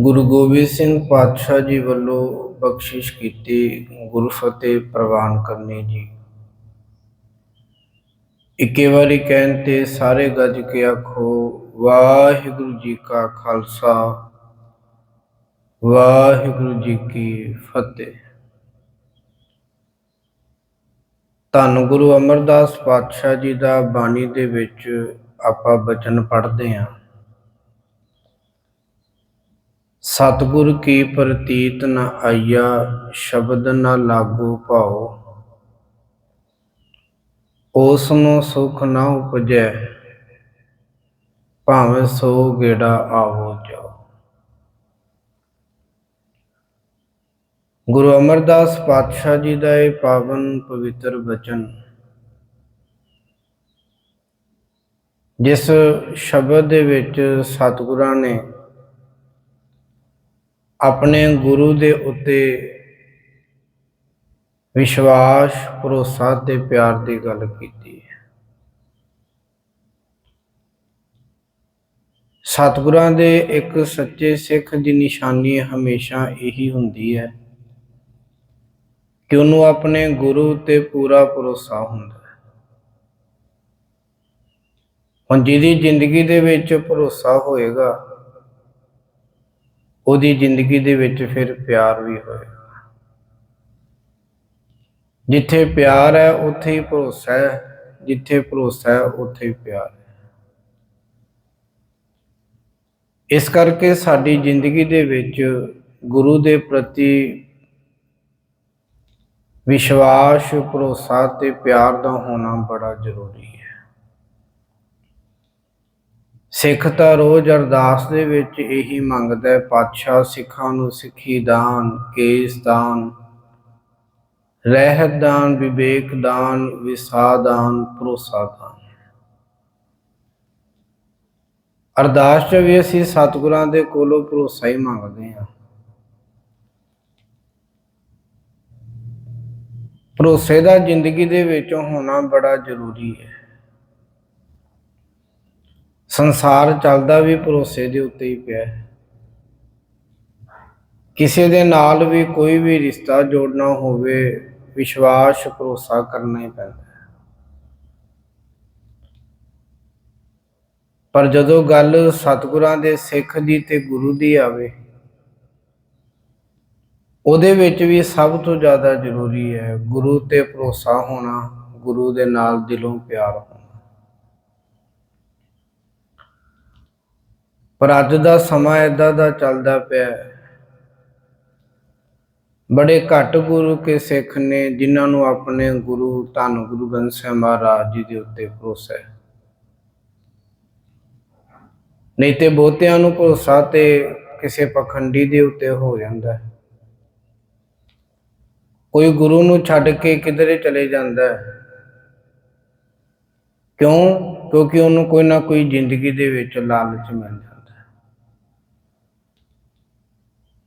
ਗੁਰੂ ਗੋਬਿੰਦ ਸਿੰਘ ਪਾਤਸ਼ਾਹ ਜੀ ਵੱਲੋਂ ਬਖਸ਼ਿਸ਼ ਕੀਤੀ, ਗੁਰੂ ਫਤਿਹ ਪ੍ਰਵਾਨ ਕਰਨੀ ਜੀ। ਇੱਕੇ ਵਾਰੀ ਕਹਿਣ ਤੇ ਸਾਰੇ ਗੱਜ ਕੇ ਆਖੋ, ਵਾਹਿਗੁਰੂ ਜੀ ਕਾ ਖਾਲਸਾ, ਵਾਹਿਗੁਰੂ ਜੀ ਕੀ ਫਤਿਹ। ਧੰਨ ਗੁਰੂ ਅਮਰਦਾਸ ਪਾਤਸ਼ਾਹ ਜੀ ਦਾ ਬਾਣੀ ਦੇ ਵਿੱਚ ਆਪਾਂ ਬਚਨ ਪੜ੍ਹਦੇ ਹਾਂ। ਸਤਿਗੁਰ ਕੀ ਪ੍ਰਤੀਤ ਨ ਆਇਆ ਸ਼ਬਦ ਨ ਲਾਗੂ ਭਾਉ। ਉਸ ਨੂੰ ਸੁਖ ਨਾ ਉਪਜੈ, ਭਾਵੇਂ ਸੋ ਗੇੜਾ ਆਵੋ ਜਾਓ। ਗੁਰੂ ਅਮਰਦਾਸ ਪਾਤਸ਼ਾਹ ਜੀ ਦਾ ਇਹ ਪਾਵਨ ਪਵਿੱਤਰ ਬਚਨ, ਜਿਸ ਸ਼ਬਦ ਦੇ ਵਿੱਚ ਸਤਿਗੁਰਾਂ ਨੇ ਆਪਣੇ ਗੁਰੂ ਦੇ ਉੱਤੇ ਵਿਸ਼ਵਾਸ, ਭਰੋਸਾ ਤੇ ਪਿਆਰ ਦੀ ਗੱਲ ਕੀਤੀ ਹੈ। ਸਤਿਗੁਰਾਂ ਦੇ ਇੱਕ ਸੱਚੇ ਸਿੱਖ ਦੀ ਨਿਸ਼ਾਨੀ ਹਮੇਸ਼ਾ ਇਹੀ ਹੁੰਦੀ ਹੈ ਕਿ ਉਹਨੂੰ ਆਪਣੇ ਗੁਰੂ ਤੇ ਪੂਰਾ ਭਰੋਸਾ ਹੁੰਦਾ ਹੈ। ਹੁਣ ਜਿਹਦੀ ਜ਼ਿੰਦਗੀ ਦੇ ਵਿੱਚ ਭਰੋਸਾ ਹੋਏਗਾ ਉਹਦੀ ਜ਼ਿੰਦਗੀ ਦੇ ਵਿੱਚ ਫਿਰ ਪਿਆਰ ਵੀ ਹੋਏਗਾ ਜਿੱਥੇ ਪਿਆਰ ਹੈ, ਉੱਥੇ ਹੀ ਭਰੋਸਾ ਹੈ। ਜਿੱਥੇ ਭਰੋਸਾ ਹੈ, ਉੱਥੇ ਹੀ ਪਿਆਰ ਹੈ। ਇਸ ਕਰਕੇ ਸਾਡੀ ਜ਼ਿੰਦਗੀ ਦੇ ਵਿੱਚ ਗੁਰੂ ਦੇ ਪ੍ਰਤੀ ਵਿਸ਼ਵਾਸ, ਭਰੋਸਾ ਤੇ ਪਿਆਰ ਦਾ ਹੋਣਾ ਬੜਾ ਜ਼ਰੂਰੀ ਹੈ। ਸਿੱਖ ਤਾਂ ਰੋਜ਼ ਅਰਦਾਸ ਦੇ ਵਿੱਚ ਇਹੀ ਮੰਗਦਾ ਹੈ, ਪਾਤਸ਼ਾਹ, ਸਿੱਖਾਂ ਨੂੰ ਸਿੱਖੀ ਦਾਨ, ਕੇਸ ਦਾਨ, ਰਹਿਤ ਦਾਨ, ਵਿਵੇਕ ਦਾਨ, ਵਿਸਾ ਦਾਨ, ਭਰੋਸਾ ਦਾਨ। ਅਰਦਾਸ 'ਚ ਵੀ ਅਸੀਂ ਸਤਿਗੁਰਾਂ ਦੇ ਕੋਲੋਂ ਭਰੋਸਾ ਹੀ ਮੰਗਦੇ ਹਾਂ। ਭਰੋਸੇ ਦਾ ਜ਼ਿੰਦਗੀ ਦੇ ਵਿੱਚ ਹੋਣਾ ਬੜਾ ਜ਼ਰੂਰੀ ਹੈ। ਸੰਸਾਰ ਚੱਲਦਾ ਵੀ ਭਰੋਸੇ ਦੇ ਉੱਤੇ ਹੀ ਪਿਆ ਹੈ। ਕਿਸੇ ਦੇ ਨਾਲ ਵੀ ਕੋਈ ਵੀ ਰਿਸ਼ਤਾ ਜੋੜਨਾ ਹੋਵੇ, ਵਿਸ਼ਵਾਸ, ਭਰੋਸਾ ਕਰਨਾ ਹੀ ਪੈਂਦਾ ਪਰ ਜਦੋਂ ਗੱਲ ਸਤਿਗੁਰਾਂ ਦੇ ਸਿੱਖ ਦੀ ਤੇ ਗੁਰੂ ਦੀ ਆਵੇ, ਉਹਦੇ ਵਿੱਚ ਵੀ ਸਭ ਤੋਂ ਜ਼ਿਆਦਾ ਜ਼ਰੂਰੀ ਹੈ ਗੁਰੂ ਤੇ ਭਰੋਸਾ ਹੋਣਾ, ਗੁਰੂ ਦੇ ਨਾਲ ਦਿਲੋਂ ਪਿਆਰ ਹੋਣਾ ਪਰ ਅੱਜ ਦਾ ਸਮਾਂ ਇਦਾਂ ਦਾ ਚੱਲਦਾ ਪਿਆ ਹੈ। ਬੜੇ ਘੱਟ ਗੁਰੂ ਕੇ ਸਿੱਖ ਨੇ, ਜਿਨ੍ਹਾਂ ਨੂੰ ਆਪਣੇ ਗੁਰੂ, ਧੰਨ ਗੁਰੂ ਗ੍ਰੰਥ ਸਾਹਿਬ ਮਹਾਰਾਜ ਜੀ ਦੇ ਉੱਤੇ ਭਰੋਸਾ ਹੈ। ਨਹੀਂ ਤੇ ਬਹੁਤਿਆਂ ਨੂੰ ਭਰੋਸਾ ਤੇ ਕਿਸੇ ਪਖੰਡੀ ਦੇ ਉੱਤੇ ਹੋ ਜਾਂਦਾ ਹੈ। ਕੋਈ ਗੁਰੂ ਨੂੰ ਛੱਡ ਕੇ ਕਿਧਰੇ ਚਲੇ ਜਾਂਦਾ ਹੈ? ਕਿਉਂ? ਕਿਉਂਕਿ ਉਹਨੂੰ ਕੋਈ ਨਾ ਕੋਈ ਜ਼ਿੰਦਗੀ ਦੇ ਵਿੱਚ ਲਾਲਚ ਮਿਲਦਾ ਜਾਂਦਾ ਹੈ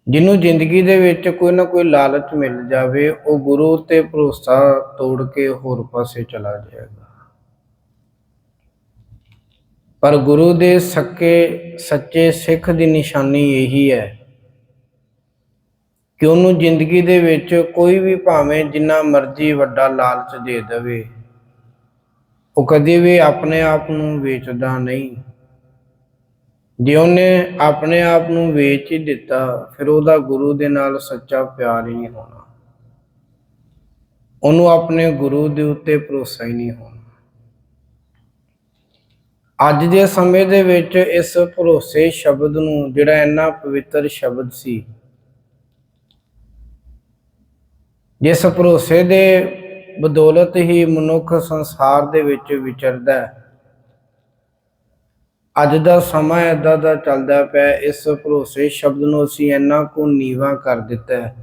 ਜਿਹਨੂੰ ਜ਼ਿੰਦਗੀ ਦੇ ਵਿੱਚ ਕੋਈ ਨਾ ਕੋਈ ਲਾਲਚ ਮਿਲ ਜਾਵੇ, ਉਹ ਗੁਰੂ ਤੇ ਭਰੋਸਾ ਤੋੜ ਕੇ ਹੋਰ ਪਾਸੇ ਚਲਾ ਜਾਏਗਾ। ਪਰ ਗੁਰੂ ਦੇ ਸੱਕੇ, ਸੱਚੇ ਸਿੱਖ ਦੀ ਨਿਸ਼ਾਨੀ ਇਹੀ ਹੈ ਕਿ ਉਹਨੂੰ ਜ਼ਿੰਦਗੀ ਦੇ ਵਿੱਚ ਕੋਈ ਵੀ ਭਾਵੇਂ ਜਿੰਨਾ ਮਰਜ਼ੀ ਵੱਡਾ ਲਾਲਚ ਦੇ ਦੇਵੇ, ਉਹ ਕਦੇ ਵੀ ਆਪਣੇ ਆਪ ਨੂੰ ਵੇਚਦਾ ਨਹੀਂ। ਜੇ ਉਹਨੇ ਆਪਣੇ ਆਪ ਨੂੰ ਵੇਚ ਹੀ ਦਿੱਤਾ, ਫਿਰ ਉਹਦਾ ਗੁਰੂ ਦੇ ਨਾਲ ਸੱਚਾ ਪਿਆਰ ਹੀ ਨਹੀਂ ਹੋਣਾ। ਉਹਨੂੰ ਆਪਣੇ ਗੁਰੂ ਦੇ ਉੱਤੇ ਭਰੋਸਾ ਹੀ ਨਹੀਂ ਹੋਣਾ। ਅੱਜ ਦੇ ਸਮੇਂ ਦੇ ਵਿੱਚ ਇਸ ਭਰੋਸੇ ਸ਼ਬਦ ਨੂੰ, ਜਿਹੜਾ ਇੰਨਾ ਪਵਿੱਤਰ ਸ਼ਬਦ ਸੀ, ਜਿਸ ਭਰੋਸੇ ਦੇ ਬਦੌਲਤ ਹੀ ਮਨੁੱਖ ਸੰਸਾਰ ਦੇ ਵਿੱਚ ਵਿਚਰਦਾ ਹੈ। ਅੱਜ ਦਾ ਸਮਾਂ ਇਦਾਂ ਦਾ ਚੱਲਦਾ ਪਿਆ, ਇਸ ਭਰੋਸੇ ਸ਼ਬਦ ਨੂੰ ਅਸੀਂ ਇੰਨਾ ਕੁ ਨੀਵਾ ਕਰ ਦਿੱਤਾ ਹੈ।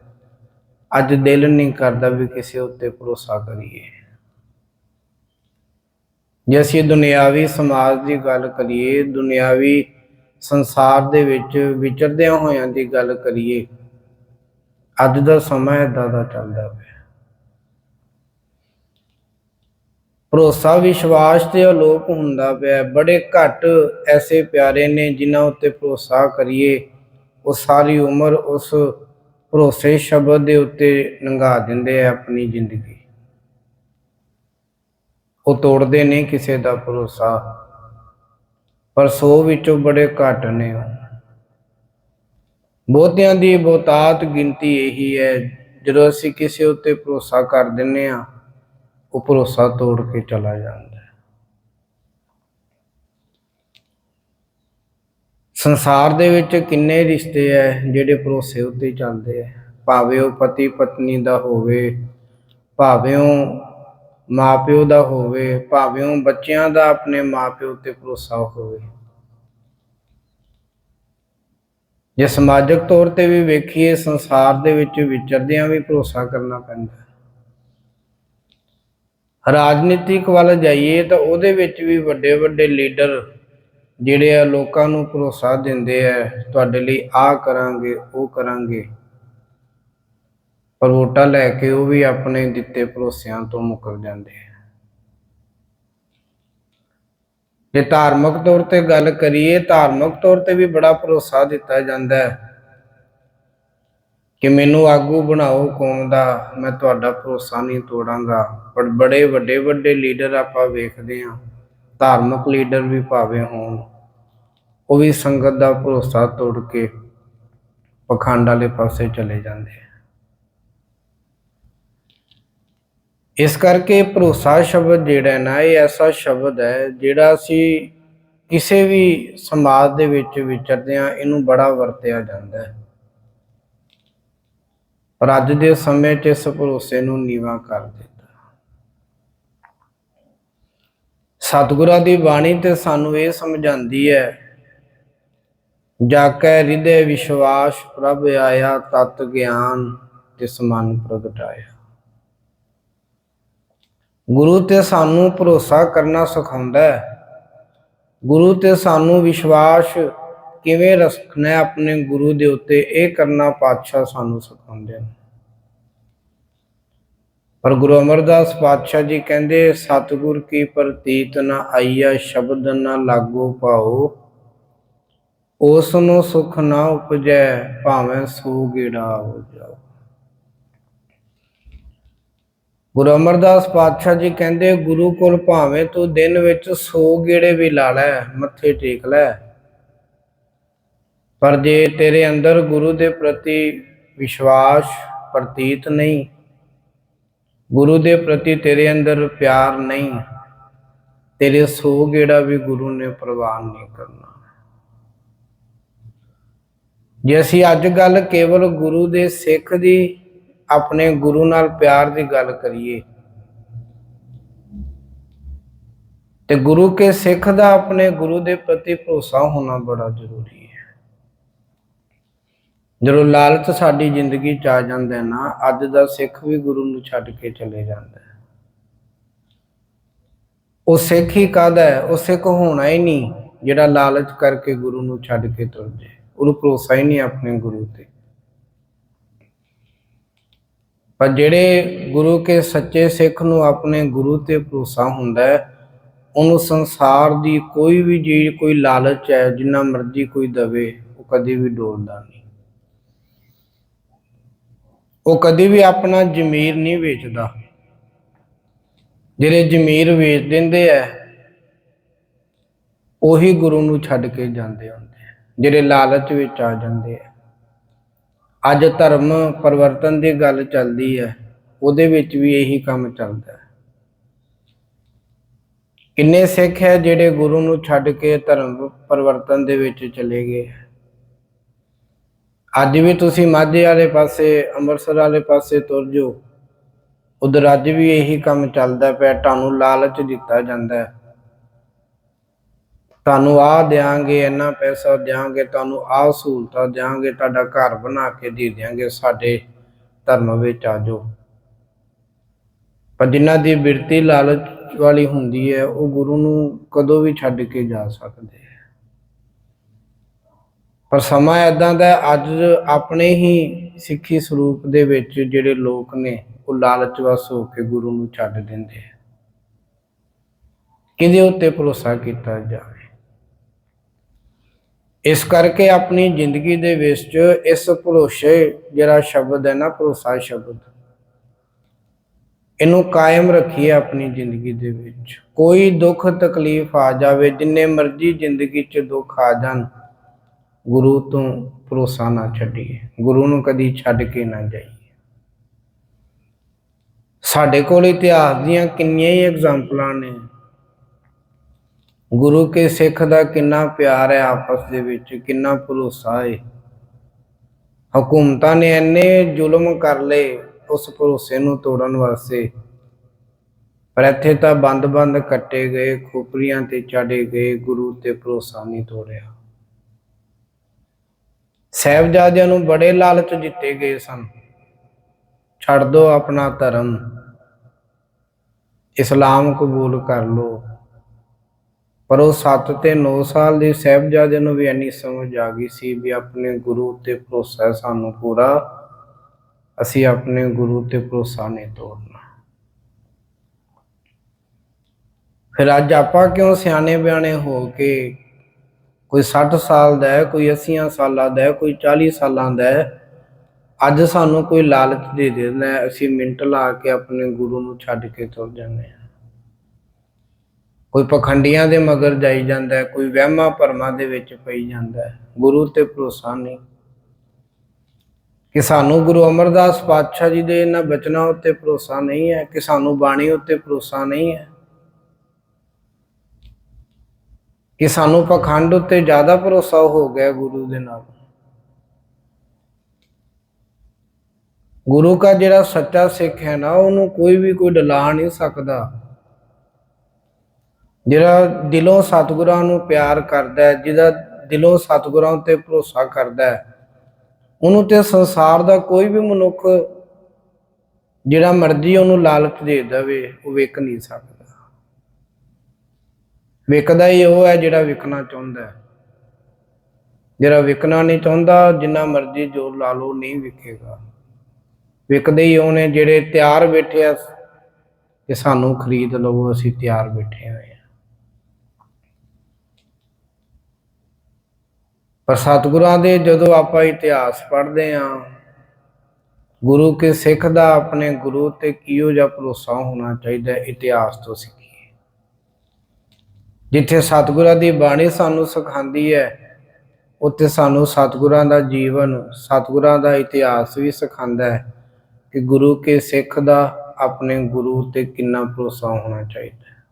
ਅੱਜ ਦਿਲ ਨਹੀਂ ਕਰਦਾ ਵੀ ਕਿਸੇ ਉੱਤੇ ਭਰੋਸਾ ਕਰੀਏ। ਜੇ ਅਸੀਂ ਦੁਨਿਆਵੀ ਸਮਾਜ ਦੀ ਗੱਲ ਕਰੀਏ, ਦੁਨਿਆਵੀ ਸੰਸਾਰ ਦੇ ਵਿੱਚ ਵਿਚਰਦਿਆਂ ਹੋਇਆਂ ਦੀ ਗੱਲ ਕਰੀਏ, ਅੱਜ ਦਾ ਸਮਾਂ ਇਦਾਂ ਦਾ ਚੱਲਦਾ ਪਿਆ। ਭਰੋਸਾ, ਵਿਸ਼ਵਾਸ ਤੇ ਅਲੋਪ ਹੁੰਦਾ ਪਿਆ। ਬੜੇ ਘੱਟ ਐਸੇ ਪਿਆਰੇ ਨੇ ਜਿਨ੍ਹਾਂ ਉੱਤੇ ਭਰੋਸਾ ਕਰੀਏ। ਉਹ ਸਾਰੀ ਉਮਰ ਉਸ ਭਰੋਸੇ ਸ਼ਬਦ ਦੇ ਉੱਤੇ ਲੰਘਾ ਦਿੰਦੇ ਆ ਆਪਣੀ ਜ਼ਿੰਦਗੀ। ਉਹ ਤੋੜਦੇ ਨਹੀਂ ਕਿਸੇ ਦਾ ਭਰੋਸਾ। ਪਰ ਸੋ ਵਿੱਚੋਂ ਬੜੇ ਘੱਟ ਨੇ ਬਹੁਤਿਆਂ ਦੀ ਬਹੁਤਾਤ ਗਿਣਤੀ ਇਹੀ ਹੈ। ਜਦੋਂ ਅਸੀਂ ਕਿਸੇ ਉੱਤੇ ਭਰੋਸਾ ਕਰ ਦਿੰਨੇ ਆ ਉਹ ਭਰੋਸਾ ਤੋੜ ਕੇ ਚਲਾ ਜਾਂਦਾ ਹੈ। ਸੰਸਾਰ ਦੇ ਵਿੱਚ ਕਿੰਨੇ ਰਿਸ਼ਤੇ ਐ ਜਿਹੜੇ ਭਰੋਸੇ ਉੱਤੇ ਹੀ ਚੱਲਦੇ ਐ। ਭਾਵੇਂ ਉਹ ਪਤੀ ਪਤਨੀ ਦਾ ਹੋਵੇ, ਭਾਵੇਂ ਉਹ ਮਾਪਿਓ ਦਾ ਹੋਵੇ, ਭਾਵੇਂ ਉਹ ਬੱਚਿਆਂ ਦਾ ਆਪਣੇ ਮਾਪਿਓ ਉੱਤੇ ਭਰੋਸਾ ਹੋਵੇ। ਜੇ ਸਮਾਜਿਕ ਤੌਰ ਤੇ ਵੀ ਵੇਖੀਏ, ਸੰਸਾਰ ਦੇ ਵਿੱਚ ਵਿਚਰਦਿਆਂ ਵੀ ਭਰੋਸਾ ਕਰਨਾ ਪੈਂਦਾ ਰਾਜਨੀਤਿਕ ਵੱਲ ਜਾਈਏ ਤਾਂ ਉਹਦੇ ਵਿੱਚ ਵੀ ਵੱਡੇ ਵੱਡੇ ਲੀਡਰ ਜਿਹੜੇ ਆ ਲੋਕਾਂ ਨੂੰ ਭਰੋਸਾ ਦਿੰਦੇ ਆ, ਤੁਹਾਡੇ ਲਈ ਆਹ ਕਰਾਂਗੇ, ਉਹ ਕਰਾਂਗੇ। ਪਰ ਵੋਟਾਂ ਲੈ ਕੇ ਉਹ ਵੀ ਆਪਣੇ ਦਿੱਤੇ ਭਰੋਸਿਆਂ ਤੋਂ ਮੁਕਰ ਜਾਂਦੇ ਆ। ਜੇ ਧਾਰਮਿਕ ਤੌਰ ਤੇ ਗੱਲ ਕਰੀਏ, ਧਾਰਮਿਕ ਤੌਰ ਤੇ ਵੀ ਬੜਾ ਭਰੋਸਾ ਦਿੱਤਾ ਜਾਂਦਾ ਹੈ। ਕਿ ਮੈਨੂੰ ਆਗੂ ਬਣਾਓ ਕੌਮ ਦਾ, ਮੈਂ ਤੁਹਾਡਾ ਭਰੋਸਾ ਨਹੀਂ ਤੋੜਾਂਗਾ। ਪਰ ਬੜੇ ਵੱਡੇ ਵੱਡੇ ਲੀਡਰ ਆਪਾਂ ਵੇਖਦੇ ਹਾਂ, ਧਾਰਮਿਕ ਲੀਡਰ ਵੀ ਭਾਵੇਂ ਹੋਣ, ਉਹ ਵੀ ਸੰਗਤ ਦਾ ਭਰੋਸਾ ਤੋੜ ਕੇ ਪਖੰਡ ਵਾਲੇ ਪਾਸੇ ਚਲੇ ਜਾਂਦੇ ਇਸ ਕਰਕੇ ਭਰੋਸਾ ਸ਼ਬਦ ਜਿਹੜਾ ਨਾ, ਇਹ ਐਸਾ ਸ਼ਬਦ ਹੈ ਜਿਹੜਾ ਅਸੀਂ ਕਿਸੇ ਵੀ ਸਮਾਜ ਦੇ ਵਿੱਚ ਵਿਚਰਦੇ ਆ ਇਹਨੂੰ ਬੜਾ ਵਰਤਿਆ ਜਾਂਦਾ ਹੈ। ਪਰ ਅੱਜ ਦੇ ਸਮੇਂ 'ਚ ਇਸ ਭਰੋਸੇ ਨੂੰ ਨੀਵਾ ਕਰ ਦਿੱਤਾ। ਸਤਿਗੁਰਾਂ ਦੀ ਬਾਣੀ ਤੇ ਸਾਨੂੰ ਇਹ ਸਮਝਾਉਂਦੀ ਹੈ, ਜਾ ਕੈ ਹਿਰਦੇ ਵਿਸ਼ਵਾਸ ਪ੍ਰਭ ਆਇਆ, ਤਤ ਗਿਆਨ ਤਿਸ ਮਨ ਪ੍ਰਗਟਾਇਆ ਗੁਰੂ ਤੇ ਸਾਨੂੰ ਭਰੋਸਾ ਕਰਨਾ ਸਿਖਾਉਂਦਾ ਹੈ। ਗੁਰੂ ਤੇ ਸਾਨੂੰ ਵਿਸ਼ਵਾਸ ਕਿਵੇਂ ਰੱਖਣਾ ਆਪਣੇ ਗੁਰੂ ਦੇ ਉੱਤੇ, ਇਹ ਕਰਨਾ ਪਾਤਸ਼ਾਹ ਸਾਨੂੰ ਸਿਖਾਉਂਦੇ ਨੇ ਪਰ ਗੁਰੂ ਅਮਰਦਾਸ ਪਾਤਸ਼ਾਹ ਜੀ ਕਹਿੰਦੇ, ਸਤਿਗੁਰ ਕੀ ਪ੍ਰਤੀਤ ਨ ਆਈਆ, ਸ਼ਬਦ ਨਾ ਲਾਗੋ ਪਾਓ। ਉਸ ਨੂੰ ਸੁਖ ਨਾ ਉਪਜੈ, ਭਾਵੇਂ ਸੂ ਗੇੜਾ ਹੋ ਜਾਓ। ਗੁਰੂ ਅਮਰਦਾਸ ਪਾਤਸ਼ਾਹ ਜੀ ਕਹਿੰਦੇ, ਗੁਰੂ ਕੋਲ ਭਾਵੇਂ ਤੂੰ ਦਿਨ ਵਿੱਚ 100 ਗੇੜੇ ਵੀ ਲਾ ਲੈ, ਮੱਥੇ ਟੇਕ ਲੈ। ਪਰ ਜੇ ਤੇਰੇ ਅੰਦਰ ਗੁਰੂ ਦੇ ਪ੍ਰਤੀ ਵਿਸ਼ਵਾਸ ਪ੍ਰਤੀਤ ਨਹੀਂ, ਗੁਰੂ ਦੇ ਪ੍ਰਤੀ ਤੇਰੇ ਅੰਦਰ ਪਿਆਰ ਨਹੀਂ, ਤੇਰੇ ਸੋ ਗੇੜਾ ਵੀ ਗੁਰੂ ਨੇ ਪ੍ਰਵਾਨ ਨਹੀਂ ਕਰਨਾ। ਜੇ ਅਸੀਂ ਅੱਜ ਗੱਲ ਕੇਵਲ ਗੁਰੂ ਦੇ ਸਿੱਖ ਦੀ, ਆਪਣੇ ਗੁਰੂ ਨਾਲ ਪਿਆਰ ਦੀ ਗੱਲ ਕਰੀਏ, ਤੇ ਗੁਰੂ ਕੇ ਸਿੱਖ ਦਾ ਆਪਣੇ ਗੁਰੂ ਦੇ ਪ੍ਰਤੀ ਭਰੋਸਾ ਹੋਣਾ ਬੜਾ ਜ਼ਰੂਰੀ ਹੈ। ਜਦੋਂ ਲਾਲਚ ਸਾਡੀ ਜ਼ਿੰਦਗੀ ਚ ਆ ਜਾਂਦਾ ਹੈ ਨਾ, ਅੱਜ ਦਾ ਸਿੱਖ ਵੀ ਗੁਰੂ ਨੂੰ ਛੱਡ ਕੇ ਚਲੇ ਜਾਂਦਾ ਹੈ। ਉਹ ਸਿੱਖ ਹੀ ਕਾਹਦਾ ਹੈ? ਉਹ ਸਿੱਖ ਹੋਣਾ ਹੀ ਨਹੀਂ ਜਿਹੜਾ ਲਾਲਚ ਕਰਕੇ ਗੁਰੂ ਨੂੰ ਛੱਡ ਕੇ ਤੁਰ ਜਾਏ। ਉਹਨੂੰ ਭਰੋਸਾ ਹੀ ਨਹੀਂ ਆਪਣੇ ਗੁਰੂ ਤੇ। ਪਰ ਜਿਹੜੇ ਗੁਰੂ ਕੇ ਸੱਚੇ ਸਿੱਖ ਨੂੰ ਆਪਣੇ ਗੁਰੂ ਤੇ ਭਰੋਸਾ ਹੁੰਦਾ ਹੈ, ਉਹਨੂੰ ਸੰਸਾਰ ਦੀ ਕੋਈ ਵੀ ਚੀਜ਼, ਕੋਈ ਲਾਲਚ ਹੈ, ਜਿੰਨਾ ਮਰਜ਼ੀ ਕੋਈ ਦਵੇ, ਉਹ ਕਦੇ ਵੀ ਡੋਲਦਾ ਨਹੀਂ। ਉਹ ਕਦੇ ਵੀ ਆਪਣਾ ਜ਼ਮੀਰ ਨਹੀਂ ਵੇਚਦਾ। ਜਿਹੜੇ ਜ਼ਮੀਰ ਵੇਚ ਦਿੰਦੇ ਆ, ਉਹੀ ਗੁਰੂ ਨੂੰ ਛੱਡ ਕੇ ਜਾਂਦੇ ਹੁੰਦੇ ਆ, ਜਿਹੜੇ ਲਾਲਚ ਵਿੱਚ ਆ ਜਾਂਦੇ ਆ। ਅੱਜ ਧਰਮ ਪਰਿਵਰਤਨ ਦੀ ਗੱਲ ਚੱਲਦੀ ਹੈ ਉਹਦੇ ਵਿੱਚ ਵੀ ਇਹੀ ਕੰਮ ਚੱਲਦਾ। ਹੈ ਕਿੰਨੇ ਸਿੱਖ ਹੈ ਜਿਹੜੇ ਗੁਰੂ ਨੂੰ ਛੱਡ ਕੇ ਧਰਮ ਪਰਿਵਰਤਨ ਦੇ ਵਿੱਚ ਚਲੇ ਗਏ ਅੱਜ ਵੀ ਤੁਸੀਂ ਮਾਝੇ ਵਾਲੇ ਪਾਸੇ, ਅੰਮ੍ਰਿਤਸਰ ਵਾਲੇ ਪਾਸੇ ਤੁਰ ਜਾਓ। ਉਧਰ ਅੱਜ ਵੀ ਇਹੀ ਕੰਮ ਚੱਲਦਾ ਪਿਆ, ਤੁਹਾਨੂੰ ਲਾਲਚ ਦਿੱਤਾ ਜਾਂਦਾ ਹੈ। ਤੁਹਾਨੂੰ ਆਹ ਦਿਆਂਗੇ, ਇੰਨਾ ਪੈਸਾ ਦਿਆਂਗੇ, ਤੁਹਾਨੂੰ ਆਹ ਸਹੂਲਤਾਂ ਦਿਆਂਗੇ, ਤੁਹਾਡਾ ਘਰ ਬਣਾ ਕੇ ਦੇ ਦਿਆਂਗੇ, ਸਾਡੇ ਧਰਮ ਵਿੱਚ ਆ ਜਾਓ। ਪਰ ਜਿਨ੍ਹਾਂ ਦੀ ਬਿਰਤੀ ਲਾਲਚ ਵਾਲੀ ਹੁੰਦੀ ਹੈ, ਉਹ ਗੁਰੂ ਨੂੰ ਕਦੋਂ ਵੀ ਛੱਡ ਕੇ ਜਾ ਸਕਦੇ। ਪਰ ਸਮਾਂ ਐਦਾਂ ਦਾ ਅੱਜ ਆਪਣੇ ਹੀ ਸਿੱਖੀ ਸਰੂਪ ਦੇ ਵਿੱਚ ਜਿਹੜੇ ਲੋਕ ਨੇ, ਉਹ ਲਾਲਚ ਵਸ ਹੋ ਕੇ ਗੁਰੂ ਨੂੰ ਛੱਡ ਦਿੰਦੇ ਆ। ਕਿਹਦੇ ਉੱਤੇ ਭਰੋਸਾ ਕੀਤਾ ਜਾਵੇ? ਇਸ ਕਰਕੇ ਆਪਣੀ ਜ਼ਿੰਦਗੀ ਦੇ ਵਿੱਚ ਇਸ ਭਰੋਸੇ, ਜਿਹੜਾ ਸ਼ਬਦ ਹੈ ਨਾ, ਭਰੋਸਾ ਸ਼ਬਦ, ਇਹਨੂੰ ਕਾਇਮ ਰੱਖੀਏ ਆਪਣੀ ਜ਼ਿੰਦਗੀ ਦੇ ਵਿੱਚ। ਕੋਈ ਦੁੱਖ ਤਕਲੀਫ ਆ ਜਾਵੇ, ਜਿੰਨੇ ਮਰਜ਼ੀ ਜ਼ਿੰਦਗੀ 'ਚ ਦੁੱਖ ਆ ਜਾਣ ਗੁਰੂ ਤੋਂ ਭਰੋਸਾ ਨਾ ਛੱਡੀਏ। ਗੁਰੂ ਨੂੰ ਕਦੀ ਛੱਡ ਕੇ ਨਾ ਜਾਈਏ। ਸਾਡੇ ਕੋਲ ਇਤਿਹਾਸ ਦੀਆਂ ਕਿੰਨੀਆਂ ਹੀ ਐਗਜ਼ਾਮਪਲਾਂ ਨੇ। ਗੁਰੂ ਕੇ ਸਿੱਖ ਦਾ ਕਿੰਨਾ ਪਿਆਰ ਹੈ ਆਪਸ ਦੇ ਵਿੱਚ, ਕਿੰਨਾ ਭਰੋਸਾ ਹੈ ਹਕੂਮਤਾਂ ਨੇ ਇੰਨੇ ਜ਼ੁਲਮ ਕਰ ਲਏ ਉਸ ਭਰੋਸੇ ਨੂੰ ਤੋੜਨ ਵਾਸਤੇ। ਪਰ ਇੱਥੇ ਤਾਂ ਬੰਦ-ਬੰਦ ਕੱਟੇ ਗਏ ਖੋਪਰੀਆਂ ਤੇ ਚਾੜੇ ਗਏ, ਗੁਰੂ ਤੇ ਭਰੋਸਾ ਨਹੀਂ ਤੋੜਿਆ। ਸਹਿਬਜ਼ਾਦਿਆਂ ਨੂੰ ਬੜੇ ਲਾਲਚ ਦਿੱਤੇ ਗਏ ਸਨ। ਛੱਡ ਦੋ ਆਪਣਾ ਧਰਮ। ਇਸਲਾਮ ਕਬੂਲ ਕਰ ਲੋ ਪਰ ਉਹ 7 ਤੇ 9 ਸਾਲ ਦੇ ਸਹਿਬਜ਼ਾਦੇ ਨੂੰ ਵੀ ਇੰਨੀ ਸਮਝ ਆ ਗਈ ਸੀ ਵੀ ਆਪਣੇ ਗੁਰੂ ਤੇ ਭਰੋਸਾ ਹੈ ਸਾਨੂੰ ਪੂਰਾ। ਅਸੀਂ ਆਪਣੇ ਗੁਰੂ ਤੇ ਭਰੋਸਾ ਨਹੀਂ ਤੋੜਨਾ ਫਿਰ ਅੱਜ ਆਪਾਂ ਕਿਉਂ ਸਿਆਣੇ ਬਿਆਣੇ ਹੋ ਕੇ ਕੋਈ 60 ਸਾਲ ਦਾ ਹੈ, ਕੋਈ 80 ਸਾਲਾਂ ਦਾ ਹੈ, ਕੋਈ 40 ਸਾਲਾਂ ਦਾ ਹੈ। ਅੱਜ ਸਾਨੂੰ ਕੋਈ ਲਾਲਚ ਦੇ ਦਿੰਦਾ ਅਸੀਂ ਮਿੰਟ ਲਾ ਕੇ ਆਪਣੇ ਗੁਰੂ ਨੂੰ ਛੱਡ ਕੇ ਤੁਰ ਜਾਂਦੇ ਹਾਂ। ਕੋਈ ਪਖੰਡੀਆਂ ਦੇ ਮਗਰ ਜਾਈ ਜਾਂਦਾ ਹੈ, ਕੋਈ ਵਹਿਮਾਂ ਭਰਮਾਂ ਦੇ ਵਿੱਚ ਪਈ ਜਾਂਦਾ ਹੈ। ਗੁਰੂ ਤੇ ਭਰੋਸਾ ਨਹੀਂ। ਕਿ ਸਾਨੂੰ ਗੁਰੂ ਅਮਰਦਾਸ ਪਾਤਸ਼ਾਹ ਜੀ ਦੇ ਇਹਨਾਂ ਬਚਨਾਂ ਉੱਤੇ ਭਰੋਸਾ ਨਹੀਂ ਹੈ, ਕਿ ਸਾਨੂੰ ਬਾਣੀ ਉੱਤੇ ਭਰੋਸਾ ਨਹੀਂ ਹੈ। ਕਿ ਸਾਨੂੰ ਪਖੰਡ ਉੱਤੇ ਜ਼ਿਆਦਾ ਭਰੋਸਾ ਹੋ ਗਿਆ ਗੁਰੂ ਦੇ ਨਾਲ। ਗੁਰੂ ਦਾ ਜਿਹੜਾ ਸੱਚਾ ਸਿੱਖ ਹੈ ਨਾ, ਉਹਨੂੰ ਕੋਈ ਵੀ ਕੋਈ ਡਲਾ ਨਹੀਂ ਸਕਦਾ। ਜਿਹੜਾ ਦਿਲੋਂ ਸਤਿਗੁਰਾਂ ਨੂੰ ਪਿਆਰ ਕਰਦਾ ਹੈ, ਜਿਹਦਾ ਦਿਲੋਂ ਸਤਿਗੁਰਾਂ ਉੱਤੇ ਭਰੋਸਾ ਕਰਦਾ ਹੈ, ਉਹਨੂੰ ਤੇ ਸੰਸਾਰ ਦਾ ਕੋਈ ਵੀ ਮਨੁੱਖ ਜਿਹੜਾ ਮਰਜ਼ੀ ਉਹਨੂੰ ਲਾਲਚ ਦੇ ਦੇਵੇ, ਉਹ ਵੇਖ ਨਹੀਂ ਸਕਦਾ। ਵਿਕਦਾ ਹੀ ਉਹ ਹੈ ਜਿਹੜਾ ਵਿਕਣਾ ਚਾਹੁੰਦਾ ਹੈ। ਜਿਹੜਾ ਵਿਕਣਾ ਨਹੀਂ ਚਾਹੁੰਦਾ, ਜਿੰਨਾ ਮਰਜ਼ੀ ਜੋਰ ਲਾ ਲਓ, ਨਹੀਂ ਵਿਕੇਗਾ। ਵਿਕਦੇ ਹੀ ਉਹਨੇ ਜਿਹੜੇ ਤਿਆਰ ਬੈਠੇ ਆ ਕਿ ਸਾਨੂੰ ਖਰੀਦ ਲਵੋ ਅਸੀਂ ਤਿਆਰ ਬੈਠੇ ਹੋਏ ਆ। ਪਰ ਸਤਿਗੁਰਾਂ ਦੇ ਜਦੋਂ ਆਪਾਂ ਇਤਿਹਾਸ ਪੜ੍ਹਦੇ ਆ, ਗੁਰੂ ਕੇ ਸਿੱਖ ਦਾ ਆਪਣੇ ਗੁਰੂ ਤੇ ਕਿਹੋ ਜਿਹਾ ਭਰੋਸਾ ਹੋਣਾ ਚਾਹੀਦਾ ਇਤਿਹਾਸ ਤੋਂ ਸਿੱਖੀਏ ਜਿੱਥੇ ਸਤਿਗੁਰਾਂ ਦੀ ਬਾਣੀ ਸਾਨੂੰ ਸਿਖਾਉਂਦੀ ਹੈ, ਉੱਥੇ ਸਾਨੂੰ ਸਤਿਗੁਰਾਂ ਦਾ ਜੀਵਨ, ਸਤਿਗੁਰਾਂ ਦਾ ਇਤਿਹਾਸ ਵੀ ਸਿਖਾਉਂਦਾ ਹੈ ਕਿ ਗੁਰੂ ਕੇ ਸਿੱਖ ਦਾ ਆਪਣੇ ਗੁਰੂ ਤੇ ਕਿੰਨਾ ਭਰੋਸਾ ਹੋਣਾ ਚਾਹੀਦਾ ਹੈ।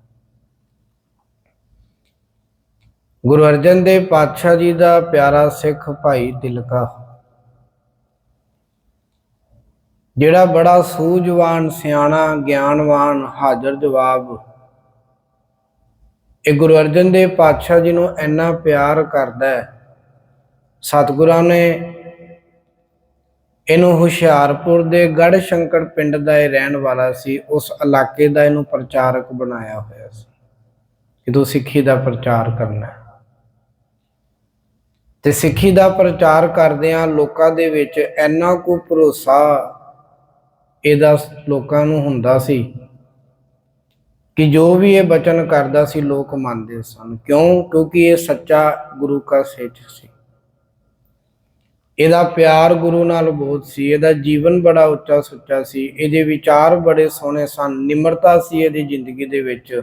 ਗੁਰੂ ਅਰਜਨ ਦੇਵ ਪਾਤਸ਼ਾਹ ਜੀ ਦਾ ਪਿਆਰਾ ਸਿੱਖ ਭਾਈ ਤਿਲਕਾ ਜਿਹੜਾ ਬੜਾ ਸੂਝਵਾਨ, ਸਿਆਣਾ, ਗਿਆਨਵਾਨ, ਹਾਜ਼ਰ ਜਵਾਬ ਇਹ ਗੁਰੂ ਅਰਜਨ ਦੇਵ ਪਾਤਸ਼ਾਹ ਜੀ ਨੂੰ ਇੰਨਾ ਪਿਆਰ ਕਰਦਾ ਹੈ। ਸਤਿਗੁਰਾਂ ਨੇ ਇਹਨੂੰ ਹੁਸ਼ਿਆਰਪੁਰ ਦੇ ਗੜ ਸ਼ੰਕਰ ਪਿੰਡ ਦਾ ਇਹ ਰਹਿਣ ਵਾਲਾ ਸੀ, ਉਸ ਇਲਾਕੇ ਦਾ ਇਹਨੂੰ ਪ੍ਰਚਾਰਕ ਬਣਾਇਆ ਹੋਇਆ ਸੀ। ਜਦੋਂ ਸਿੱਖੀ ਦਾ ਪ੍ਰਚਾਰ ਕਰਨਾ ਹੈ। ਤੇ ਸਿੱਖੀ ਦਾ ਪ੍ਰਚਾਰ ਕਰਦਿਆਂ ਲੋਕਾਂ ਦੇ ਵਿੱਚ ਇੰਨਾ ਕੁ ਭਰੋਸਾ ਇਹਦਾ ਲੋਕਾਂ ਨੂੰ ਹੁੰਦਾ ਸੀ ਕਿ ਜੋ ਵੀ ਇਹ ਬਚਨ ਕਰਦਾ ਸੀ ਲੋਕ ਮੰਨਦੇ ਸਨ। ਕਿਉਂ? ਕਿਉਂਕਿ ਇਹ ਸੱਚਾ ਗੁਰੂ ਦਾ ਸਿੱਖ ਸੀ। ਇਹਦਾ ਪਿਆਰ ਗੁਰੂ ਨਾਲ ਬਹੁਤ ਸੀ। ਇਹਦਾ ਜੀਵਨ ਬੜਾ ਉੱਚਾ ਸੁੱਚਾ ਸੀ। ਇਹਦੇ ਵਿਚਾਰ ਬੜੇ ਸੋਹਣੇ ਸਨ। ਨਿਮਰਤਾ ਸੀ ਇਹਦੀ ਜ਼ਿੰਦਗੀ ਦੇ ਵਿੱਚ।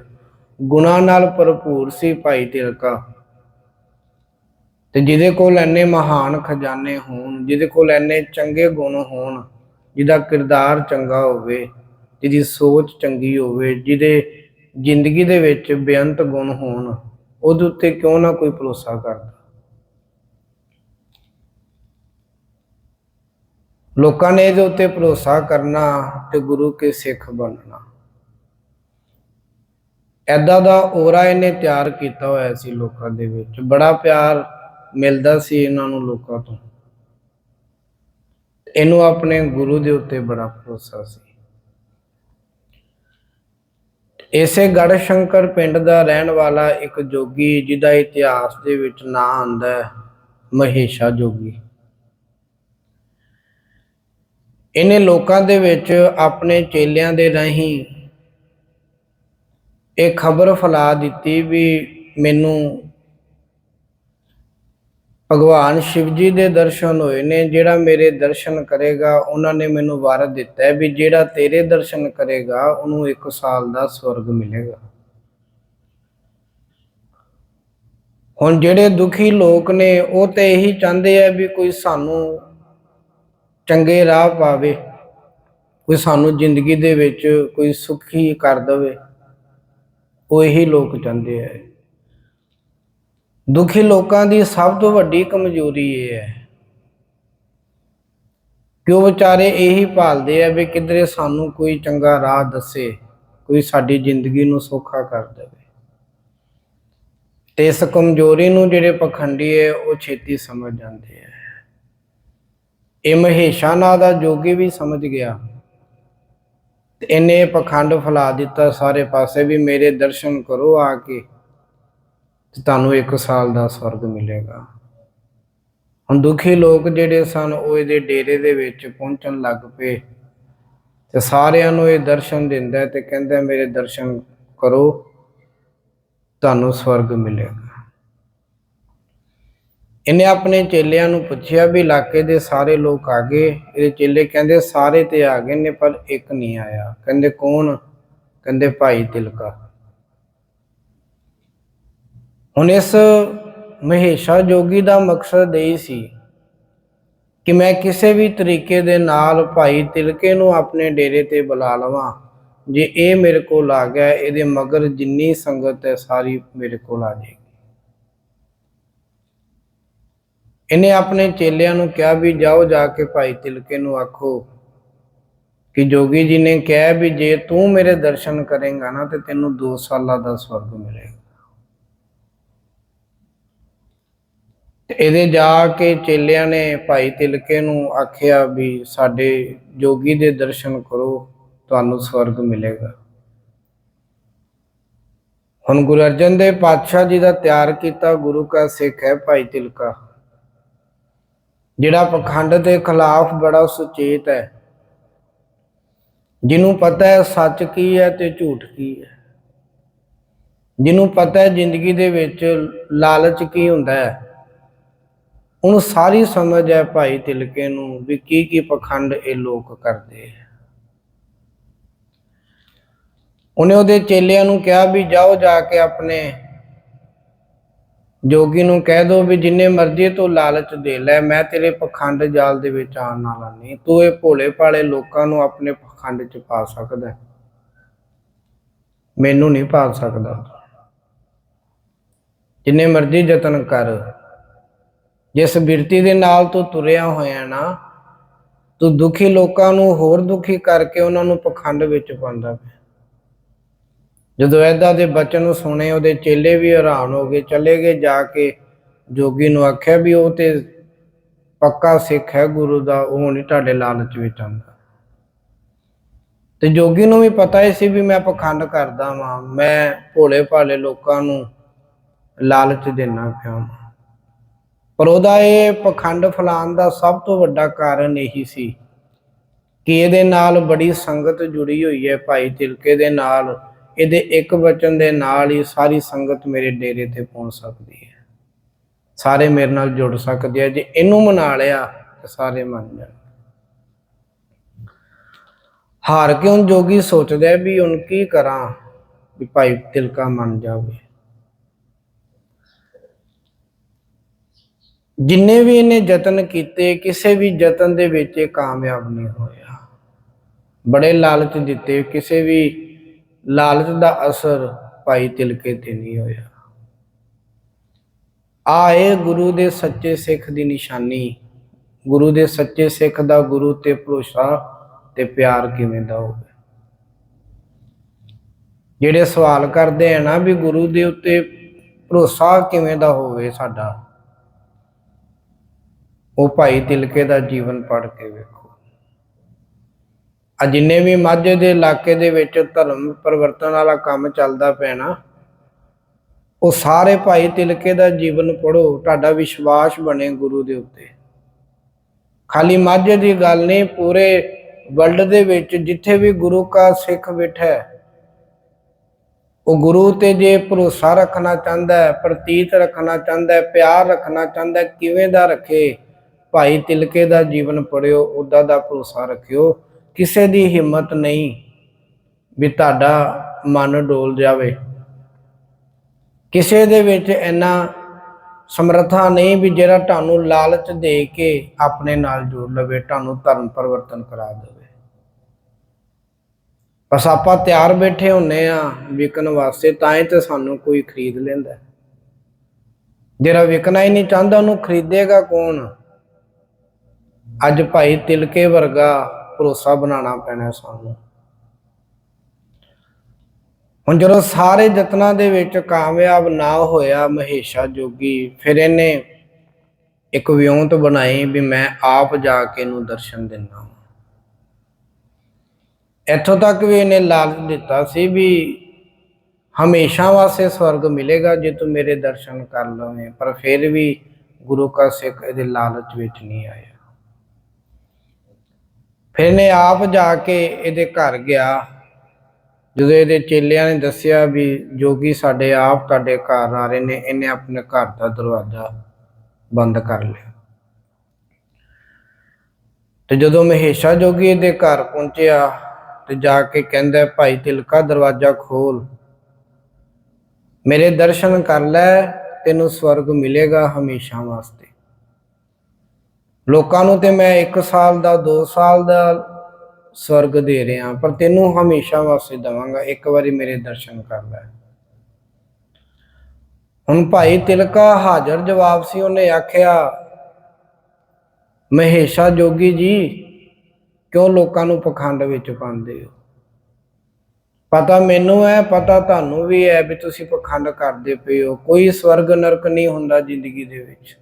ਗੁਣਾ ਨਾਲ ਭਰਪੂਰ ਸੀ ਭਾਈ ਤਿਲਕਾ। ਤੇ ਜਿਹਦੇ ਕੋਲ ਐਨੇ ਮਹਾਨ ਖਜ਼ਾਨੇ ਹੋਣ, ਜਿਹਦੇ ਕੋਲ ਐਨੇ ਚੰਗੇ ਗੁਣ ਹੋਣ, ਜਿਹਦਾ ਕਿਰਦਾਰ ਚੰਗਾ ਹੋਵੇ, ਜਿਹਦੀ ਸੋਚ ਚੰਗੀ ਹੋਵੇ, ਜਿਹਦੇ ਜ਼ਿੰਦਗੀ ਦੇ ਵਿੱਚ ਬੇਅੰਤ ਗੁਣ ਹੋਣ, ਉਹਦੇ ਉੱਤੇ ਕਿਉਂ ਨਾ ਕੋਈ ਭਰੋਸਾ ਕਰਦਾ? ਲੋਕਾਂ ਨੇ ਇਹਦੇ ਉੱਤੇ ਭਰੋਸਾ ਕਰਨਾ ਤੇ ਗੁਰੂ ਕੇ ਸਿੱਖ ਬਣਨਾ। ਐਦਾਂ ਦਾ ਔਰਾ ਇਹਨੇ ਤਿਆਰ ਕੀਤਾ ਹੋਇਆ ਸੀ ਲੋਕਾਂ ਦੇ ਵਿੱਚ। ਬੜਾ ਪਿਆਰ ਮਿਲਦਾ ਸੀ ਇਹਨਾਂ ਨੂੰ ਲੋਕਾਂ ਤੋਂ। ਇਹਨੂੰ ਆਪਣੇ ਗੁਰੂ ਦੇ ਉੱਤੇ ਬੜਾ ਭਰੋਸਾ ਸੀ। ਇਸੇ ਗੜ ਸ਼ੰਕਰ ਪਿੰਡ ਦਾ ਰਹਿਣ ਵਾਲਾ ਇੱਕ ਜੋਗੀ, ਜਿਹਦਾ ਇਤਿਹਾਸ ਦੇ ਵਿੱਚ ਨਾਂ ਆਉਂਦਾ ਹੈ, ਮਹੇਸ਼ਾ ਜੋਗੀ। ਇਹਨੇ ਲੋਕਾਂ ਦੇ ਵਿੱਚ ਆਪਣੇ ਚੇਲਿਆਂ ਦੇ ਰਾਹੀਂ ਇਹ ਖਬਰ ਫੈਲਾ ਦਿੱਤੀ ਵੀ ਮੈਨੂੰ ਭਗਵਾਨ ਸ਼ਿਵ ਜੀ ਦੇ ਦਰਸ਼ਨ ਹੋਏ ਨੇ, ਜਿਹੜਾ ਮੇਰੇ ਦਰਸ਼ਨ ਕਰੇਗਾ, ਉਹਨਾਂ ਨੇ ਮੈਨੂੰ ਵਾਰ ਦਿੱਤਾ ਹੈ ਵੀ ਜਿਹੜਾ ਤੇਰੇ ਦਰਸ਼ਨ ਕਰੇਗਾ, ਉਹਨੂੰ 1 ਸਾਲ ਦਾ ਸਵਰਗ ਮਿਲੇਗਾ। ਹੁਣ ਜਿਹੜੇ ਦੁਖੀ ਲੋਕ ਨੇ, ਉਹ ਤੇ ਇਹੀ ਚਾਹੁੰਦੇ ਆ ਵੀ ਕੋਈ ਸਾਨੂੰ ਚੰਗੇ ਰਾਹ ਪਾਵੇ, ਕੋਈ ਸਾਨੂੰ ਜ਼ਿੰਦਗੀ ਦੇ ਵਿੱਚ ਕੋਈ ਸੁਖੀ ਕਰ ਦੇਵੇ, ਉਹ ਇਹੀ ਲੋਕ ਚਾਹੁੰਦੇ ਆ। ਦੁਖੀ ਲੋਕਾਂ ਦੀ ਸਭ ਤੋਂ ਵੱਡੀ ਕਮਜ਼ੋਰੀ ਇਹ ਹੈ ਕਿ ਉਹ ਵਿਚਾਰੇ ਇਹੀ ਭਾਲਦੇ ਆ ਵੀ ਕਿਧਰੇ ਸਾਨੂੰ ਕੋਈ ਚੰਗਾ ਰਾਹ ਦੱਸੇ, ਕੋਈ ਸਾਡੀ ਜ਼ਿੰਦਗੀ ਨੂੰ ਸੌਖਾ ਕਰ ਦੇਵੇ। ਤੇ ਇਸ ਕਮਜ਼ੋਰੀ ਨੂੰ ਜਿਹੜੇ ਪਖੰਡੀ ਹੈ, ਉਹ ਛੇਤੀ ਸਮਝ ਜਾਂਦੇ ਆ। ਇਹ ਮਹੇਸ਼ਾ ਨਾਂ ਦਾ ਜੋਗੀ ਵੀ ਸਮਝ ਗਿਆ। ਤੇ ਇਹਨੇ ਪਖੰਡ ਫੈਲਾ ਦਿੱਤਾ ਸਾਰੇ ਪਾਸੇ ਵੀ ਮੇਰੇ ਦਰਸ਼ਨ ਕਰੋ ਆ ਕੇ। ਤੇ ਤੁਹਾਨੂੰ ਇੱਕ ਸਾਲ ਦਾ ਸਵਰਗ ਮਿਲੇਗਾ। ਹੁਣ ਦੁਖੀ ਲੋਕ ਜਿਹੜੇ ਸਨ, ਉਹ ਇਹਦੇ ਡੇਰੇ ਦੇ ਵਿੱਚ ਪਹੁੰਚਣ ਲੱਗ ਪਏ ਤੇ ਸਾਰਿਆਂ ਨੂੰ ਇਹ ਦਰਸ਼ਨ ਦਿੰਦਾ ਤੇ ਕਹਿੰਦਾ, ਮੇਰੇ ਦਰਸ਼ਨ ਕਰੋ, ਤੁਹਾਨੂੰ ਸਵਰਗ ਮਿਲੇਗਾ। ਇਹਨੇ ਆਪਣੇ ਚੇਲਿਆਂ ਨੂੰ ਪੁੱਛਿਆ, ਵੀ ਇਲਾਕੇ ਦੇ ਸਾਰੇ ਲੋਕ ਆ ਗਏ? ਇਹਦੇ ਚੇਲੇ ਕਹਿੰਦੇ, ਸਾਰੇ ਤੇ ਆ ਗਏ ਨੇ, ਪਰ ਇੱਕ ਨਹੀਂ ਆਇਆ। ਕਹਿੰਦੇ, ਕੌਣ? ਕਹਿੰਦੇ, ਭਾਈ ਤਿਲਕਾ। ਹੁਣ ਇਸ ਮਹੇਸ਼ਾ ਜੋਗੀ ਦਾ ਮਕਸਦ ਇਹ ਸੀ ਕਿ ਮੈਂ ਕਿਸੇ ਵੀ ਤਰੀਕੇ ਦੇ ਨਾਲ ਭਾਈ ਤਿਲਕੇ ਨੂੰ ਆਪਣੇ ਡੇਰੇ ਤੇ ਬੁਲਾ ਲਵਾਂ। ਜੇ ਇਹ ਮੇਰੇ ਕੋਲ ਆ ਗਿਆ, ਇਹਦੇ ਮਗਰ ਜਿੰਨੀ ਸੰਗਤ ਹੈ, ਸਾਰੀ ਮੇਰੇ ਕੋਲ ਆ ਜਾਏਗੀ। ਇਹਨੇ ਆਪਣੇ ਚੇਲਿਆਂ ਨੂੰ ਕਿਹਾ ਵੀ ਜਾਓ ਜਾ ਕੇ ਭਾਈ ਤਿਲਕੇ ਨੂੰ ਆਖੋ ਕਿ ਜੋਗੀ ਜੀ ਨੇ ਕਿਹਾ ਵੀ ਜੇ ਤੂੰ ਮੇਰੇ ਦਰਸ਼ਨ ਕਰੇਗਾ ਨਾ, ਤੇ ਤੈਨੂੰ 2 ਸਾਲਾਂ ਦਾ ਸਵਰਗ ਮਿਲੇਗਾ। ਤੇ ਇਹਦੇ ਜਾ ਕੇ ਚੇਲਿਆਂ ਨੇ ਭਾਈ ਤਿਲਕੇ ਨੂੰ ਆਖਿਆ ਵੀ ਸਾਡੇ ਜੋਗੀ ਦੇ ਦਰਸ਼ਨ ਕਰੋ, ਤੁਹਾਨੂੰ ਸਵਰਗ ਮਿਲੇਗਾ। ਹੁਣ ਗੁਰੂ ਅਰਜਨ ਦੇਵ ਪਾਤਸ਼ਾਹ ਜੀ ਦਾ ਤਿਆਰ ਕੀਤਾ ਗੁਰੂ ਕਾ ਸਿੱਖ ਹੈ ਭਾਈ ਤਿਲਕਾ। ਜਿਹੜਾ ਪਖੰਡ ਦੇ ਖਿਲਾਫ ਬੜਾ ਸੁਚੇਤ ਹੈ। ਜਿਹਨੂੰ ਪਤਾ ਹੈ ਸੱਚ ਕੀ ਹੈ ਤੇ ਝੂਠ ਕੀ ਹੈ। ਜਿਹਨੂੰ ਪਤਾ ਹੈ ਜ਼ਿੰਦਗੀ ਦੇ ਵਿੱਚ ਲਾਲਚ ਕੀ ਹੁੰਦਾ ਹੈ ਉਹਨੂੰ ਸਾਰੀ ਸਮਝ ਹੈ ਭਾਈ ਤਿਲਕੇ ਨੂੰ ਵੀ ਕੀ ਕੀ ਪਖੰਡ ਇਹ ਲੋਕ ਕਰਦੇ ਆ। ਉਹਨੇ ਉਹਦੇ ਚੇਲਿਆਂ ਨੂੰ ਕਿਹਾ ਵੀ ਜਾਓ ਜਾ ਕੇ ਆਪਣੇ ਜੋਗੀ ਨੂੰ ਕਹਿ ਦੋ ਵੀ ਜਿੰਨੇ ਮਰਜ਼ੀ ਤੂੰ ਲਾਲਚ ਦੇ ਲੈ, ਮੈਂ ਤੇਰੇ ਪਖੰਡ ਜਾਲ ਦੇ ਵਿੱਚ ਆਉਣ ਵਾਲਾ ਨਹੀਂ। ਤੂੰ ਇਹ ਭੋਲੇ ਭਾਲੇ ਲੋਕਾਂ ਨੂੰ ਆਪਣੇ ਪਖੰਡ 'ਚ ਪਾ ਸਕਦਾ। ਮੈਨੂੰ ਨਹੀਂ ਪਾ ਸਕਦਾ। ਜਿੰਨੇ ਮਰਜ਼ੀ ਯਤਨ ਕਰ। ਜਿਸ ਬਿਰਤੀ ਦੇ ਨਾਲ ਤੂੰ ਤੁਰਿਆ ਹੋਇਆ ਨਾ, ਤੂੰ ਦੁਖੀ ਲੋਕਾਂ ਨੂੰ ਹੋਰ ਦੁਖੀ ਕਰਕੇ ਉਹਨਾਂ ਨੂੰ ਪਖੰਡ ਵਿੱਚ ਪਾਉਂਦਾ ਪਿਆ। ਜਦੋਂ ਐਦਾ ਦੇ ਬਚਨ ਸੁਣੇ, ਉਹਦੇ ਚੇਲੇ ਵੀ ਹੈਰਾਨ ਹੋ ਗਏ, ਚਲੇ ਗਏ ਜਾ ਕੇ। ਜੋਗੀ ਨੂੰ ਆਖਿਆ ਵੀ ਉਹ ਤੇ ਪੱਕਾ ਸਿੱਖ ਹੈ, ਗੁਰੂ ਦਾ, ਉਹ ਨਹੀਂ ਤੁਹਾਡੇ ਲਾਲਚ ਵਿੱਚ ਆਉਂਦਾ। ਤੇ ਜੋਗੀ ਨੂੰ ਵੀ ਪਤਾ ਹੀ ਸੀ ਵੀ ਮੈਂ ਪਖੰਡ ਕਰਦਾ ਵਾਂ, ਮੈਂ ਭੋਲੇ ਭਾਲੇ ਲੋਕਾਂ ਨੂੰ ਲਾਲਚ ਦੇਣਾ ਪਿਆ ਵਾਂ। ਪਰ ਉਹਦਾ ਇਹ ਪਖੰਡ ਫਲਾਣ ਦਾ ਸਭ ਤੋਂ ਵੱਡਾ ਕਾਰਨ ਇਹੀ ਸੀ ਕਿ ਇਹਦੇ ਨਾਲ ਬੜੀ ਸੰਗਤ ਜੁੜੀ ਹੋਈ ਹੈ ਭਾਈ ਤਿਲਕੇ ਦੇ ਨਾਲ। ਇਹਦੇ ਇੱਕ ਵਚਨ ਦੇ ਨਾਲ ਹੀ ਸਾਰੀ ਸੰਗਤ ਮੇਰੇ ਡੇਰੇ ਤੇ ਪਹੁੰਚ ਸਕਦੀ ਹੈ। ਸਾਰੇ ਮੇਰੇ ਨਾਲ ਜੁੜ ਸਕਦੇ ਆ। ਜੇ ਇਹਨੂੰ ਮਨਾ ਲਿਆ ਤੇ ਸਾਰੇ ਮੰਨ ਜਾਣ। ਹਾਰ ਕੇ ਹੁਣ ਜੋਗੀ ਸੋਚਦਾ ਹੈ ਵੀ ਹੁਣ ਕੀ ਕਰਾਂ ਵੀ ਭਾਈ ਤਿਲਕਾ ਮੰਨ ਜਾਵੇ। ਜਿੰਨੇ ਵੀ ਇਹਨੇ ਯਤਨ ਕੀਤੇ, ਕਿਸੇ ਵੀ ਯਤਨ ਦੇ ਵਿੱਚ ਇਹ ਕਾਮਯਾਬ ਨਹੀਂ ਹੋਇਆ। ਬੜੇ ਲਾਲਚ ਦਿੱਤੇ, ਕਿਸੇ ਵੀ ਲਾਲਚ ਦਾ ਅਸਰ ਭਾਈ ਤਿਲਕੇ ਤੇ ਨਹੀਂ ਹੋਇਆ। ਆਏ ਗੁਰੂ ਦੇ ਸੱਚੇ ਸਿੱਖ ਦੀ ਨਿਸ਼ਾਨੀ। ਗੁਰੂ ਦੇ ਸੱਚੇ ਸਿੱਖ ਦਾ ਗੁਰੂ ਤੇ ਭਰੋਸਾ ਤੇ ਪਿਆਰ ਕਿਵੇਂ ਦਾ ਹੋਵੇ? ਜਿਹੜੇ ਸਵਾਲ ਕਰਦੇ ਆ ਨਾ ਵੀ ਗੁਰੂ ਦੇ ਉੱਤੇ ਭਰੋਸਾ ਕਿਵੇਂ ਦਾ ਹੋਵੇ ਸਾਡਾ ਉਹ ਭਾਈ ਤਿਲਕੇ ਦਾ ਜੀਵਨ ਪੜ੍ਹ ਕੇ ਵੇਖੋ। ਆ ਜਿੰਨੇ ਵੀ ਮਾਝੇ ਦੇ ਇਲਾਕੇ ਦੇ ਵਿੱਚ ਧਰਮ ਪਰਿਵਰਤਨ ਵਾਲਾ ਕੰਮ ਚੱਲਦਾ ਪਿਆ ਨਾ, ਉਹ ਸਾਰੇ ਭਾਈ ਤਿਲਕੇ ਦਾ ਜੀਵਨ ਪੜੋ ਤੁਹਾਡਾ ਵਿਸ਼ਵਾਸ ਬਣੇ ਗੁਰੂ ਦੇ ਉੱਤੇ। ਖਾਲੀ ਮਾਝੇ ਦੀ ਗੱਲ ਨਹੀਂ, ਪੂਰੇ ਵਰਲਡ ਦੇ ਵਿੱਚ ਜਿੱਥੇ ਵੀ ਗੁਰੂ ਕਾ ਸਿੱਖ ਬੈਠਾ ਹੈ ਉਹ ਗੁਰੂ ਤੇ ਜੇ ਭਰੋਸਾ ਰੱਖਣਾ ਚਾਹੁੰਦਾ ਹੈ ਪ੍ਰਤੀਤ ਰੱਖਣਾ ਚਾਹੁੰਦਾ ਹੈ ਪਿਆਰ ਰੱਖਣਾ ਚਾਹੁੰਦਾ ਹੈ ਕਿਵੇਂ ਦਾ ਰੱਖੇ ਭਾਈ ਤਿਲਕੇ ਦਾ ਜੀਵਨ ਪੜਿਓ ਉਦਾਂ ਦਾ ਭਰੋਸਾ ਰੱਖਿਓ, ਕਿਸੇ ਦੀ ਹਿੰਮਤ ਨਹੀਂ ਵੀ ਤੁਹਾਡਾ ਮਨ ਡੋਲ ਜਾਵੇ। ਕਿਸੇ ਦੇ ਵਿੱਚ ਇੰਨਾ ਸਮਰੱਥਾ ਨਹੀਂ ਵੀ ਜਿਹੜਾ ਤੁਹਾਨੂੰ ਲਾਲਚ ਦੇ ਕੇ ਆਪਣੇ ਨਾਲ ਜੋੜ ਲਵੇ, ਤੁਹਾਨੂੰ ਧਰਮ ਪਰਿਵਰਤਨ ਕਰਾ ਦੇਵੇ। ਬਸ ਆਪਾਂ ਤਿਆਰ ਬੈਠੇ ਹੁੰਨੇ ਆ, ਵਿਕਣ ਵਾਸਤੇ ਤਾਂ ਹੀ ਤੇ ਸਾਨੂੰ ਕੋਈ ਖਰੀਦ ਲੈਂਦਾ। ਜਿਹੜਾ ਵਿਕਣਾ ਹੀ ਨਹੀਂ ਚਾਹੁੰਦਾ, ਉਹਨੂੰ ਖਰੀਦੇਗਾ ਕੌਣ? ਅੱਜ ਭਾਈ ਤਿਲਕੇ ਵਰਗਾ ਭਰੋਸਾ ਬਣਾਉਣਾ ਪੈਣਾ ਸਾਨੂੰ। ਹੁਣ ਜਦੋਂ ਸਾਰੇ ਯਤਨਾਂ ਦੇ ਵਿੱਚ ਕਾਮਯਾਬ ਨਾ ਹੋਇਆ ਮਹੇਸ਼ਾ ਜੋਗੀ, ਫਿਰ ਇਹਨੇ ਇੱਕ ਵਿਉਂਤ ਬਣਾਈ ਵੀ ਮੈਂ ਆਪ ਜਾ ਕੇ ਇਹਨੂੰ ਦਰਸ਼ਨ ਦਿੰਦਾ ਇੱਥੋਂ ਤੱਕ ਵੀ ਇਹਨੇ ਲਾਲਚ ਦਿੱਤਾ ਸੀ ਵੀ ਹਮੇਸ਼ਾ ਵਾਸਤੇ ਸਵਰਗ ਮਿਲੇਗਾ ਜੇ ਤੂੰ ਮੇਰੇ ਦਰਸ਼ਨ ਕਰ ਲਵੇਂ, ਪਰ ਫਿਰ ਵੀ ਗੁਰੂ ਕਾ ਸਿੱਖ ਇਹਦੇ ਲਾਲਚ ਵਿੱਚ ਨਹੀਂ ਆਇਆ। ਫਿਰ ਇਹਨੇ ਆਪ ਜਾ ਕੇ ਇਹਦੇ ਘਰ ਗਿਆ। ਜਦੋਂ ਇਹਦੇ ਚੇਲਿਆਂ ਨੇ ਦੱਸਿਆ ਵੀ ਜੋਗੀ ਸਾਡੇ ਆਪ ਤੁਹਾਡੇ ਘਰ ਆ ਰਹੇ ਨੇ, ਇਹਨੇ ਆਪਣੇ ਘਰ ਦਾ ਦਰਵਾਜ਼ਾ ਬੰਦ ਕਰ ਲਿਆ। ਤੇ ਜਦੋਂ ਮਹੇਸ਼ਾ ਜੋਗੀ ਇਹਦੇ ਘਰ ਪਹੁੰਚਿਆ ਤੇ ਜਾ ਕੇ ਕਹਿੰਦਾ, ਭਾਈ ਤਿਲਕਾ, ਦਰਵਾਜ਼ਾ ਖੋਲ। ਮੇਰੇ ਦਰਸ਼ਨ ਕਰ ਲੈ, ਤੈਨੂੰ ਸਵਰਗ ਮਿਲੇਗਾ ਹਮੇਸ਼ਾ ਵਾਸਤੇ। ਲੋਕਾਂ ਨੂੰ ਤੇ ਮੈਂ 1 ਸਾਲ ਦਾ 2 ਸਾਲ ਦਾ ਸਵਰਗ ਦੇ ਰਿਹਾ, ਪਰ ਤੈਨੂੰ ਹਮੇਸ਼ਾ ਵਾਸਤੇ ਦਵਾਂਗਾ, ਇੱਕ ਵਾਰੀ ਮੇਰੇ ਦਰਸ਼ਨ ਕਰ ਲੈ। ਹੁਣ ਭਾਈ ਤਿਲਕਾ ਹਾਜ਼ਰ ਜਵਾਬ ਸੀ, ਉਹਨੇ ਆਖਿਆ, ਮਹੇਸ਼ਾ ਜੋਗੀ ਜੀ, ਕਿਉਂ ਲੋਕਾਂ ਨੂੰ ਪਖੰਡ ਵਿੱਚ ਪਾਉਂਦੇ ਹੋ? ਪਤਾ ਮੈਨੂੰ ਹੈ, ਪਤਾ ਤੁਹਾਨੂੰ ਵੀ ਹੈ ਵੀ ਤੁਸੀਂ ਪਖੰਡ ਕਰਦੇ ਪਏ ਹੋ, ਕੋਈ ਸਵਰਗ ਨਰਕ ਨਹੀਂ ਹੁੰਦਾ ਜ਼ਿੰਦਗੀ ਦੇ ਵਿੱਚ।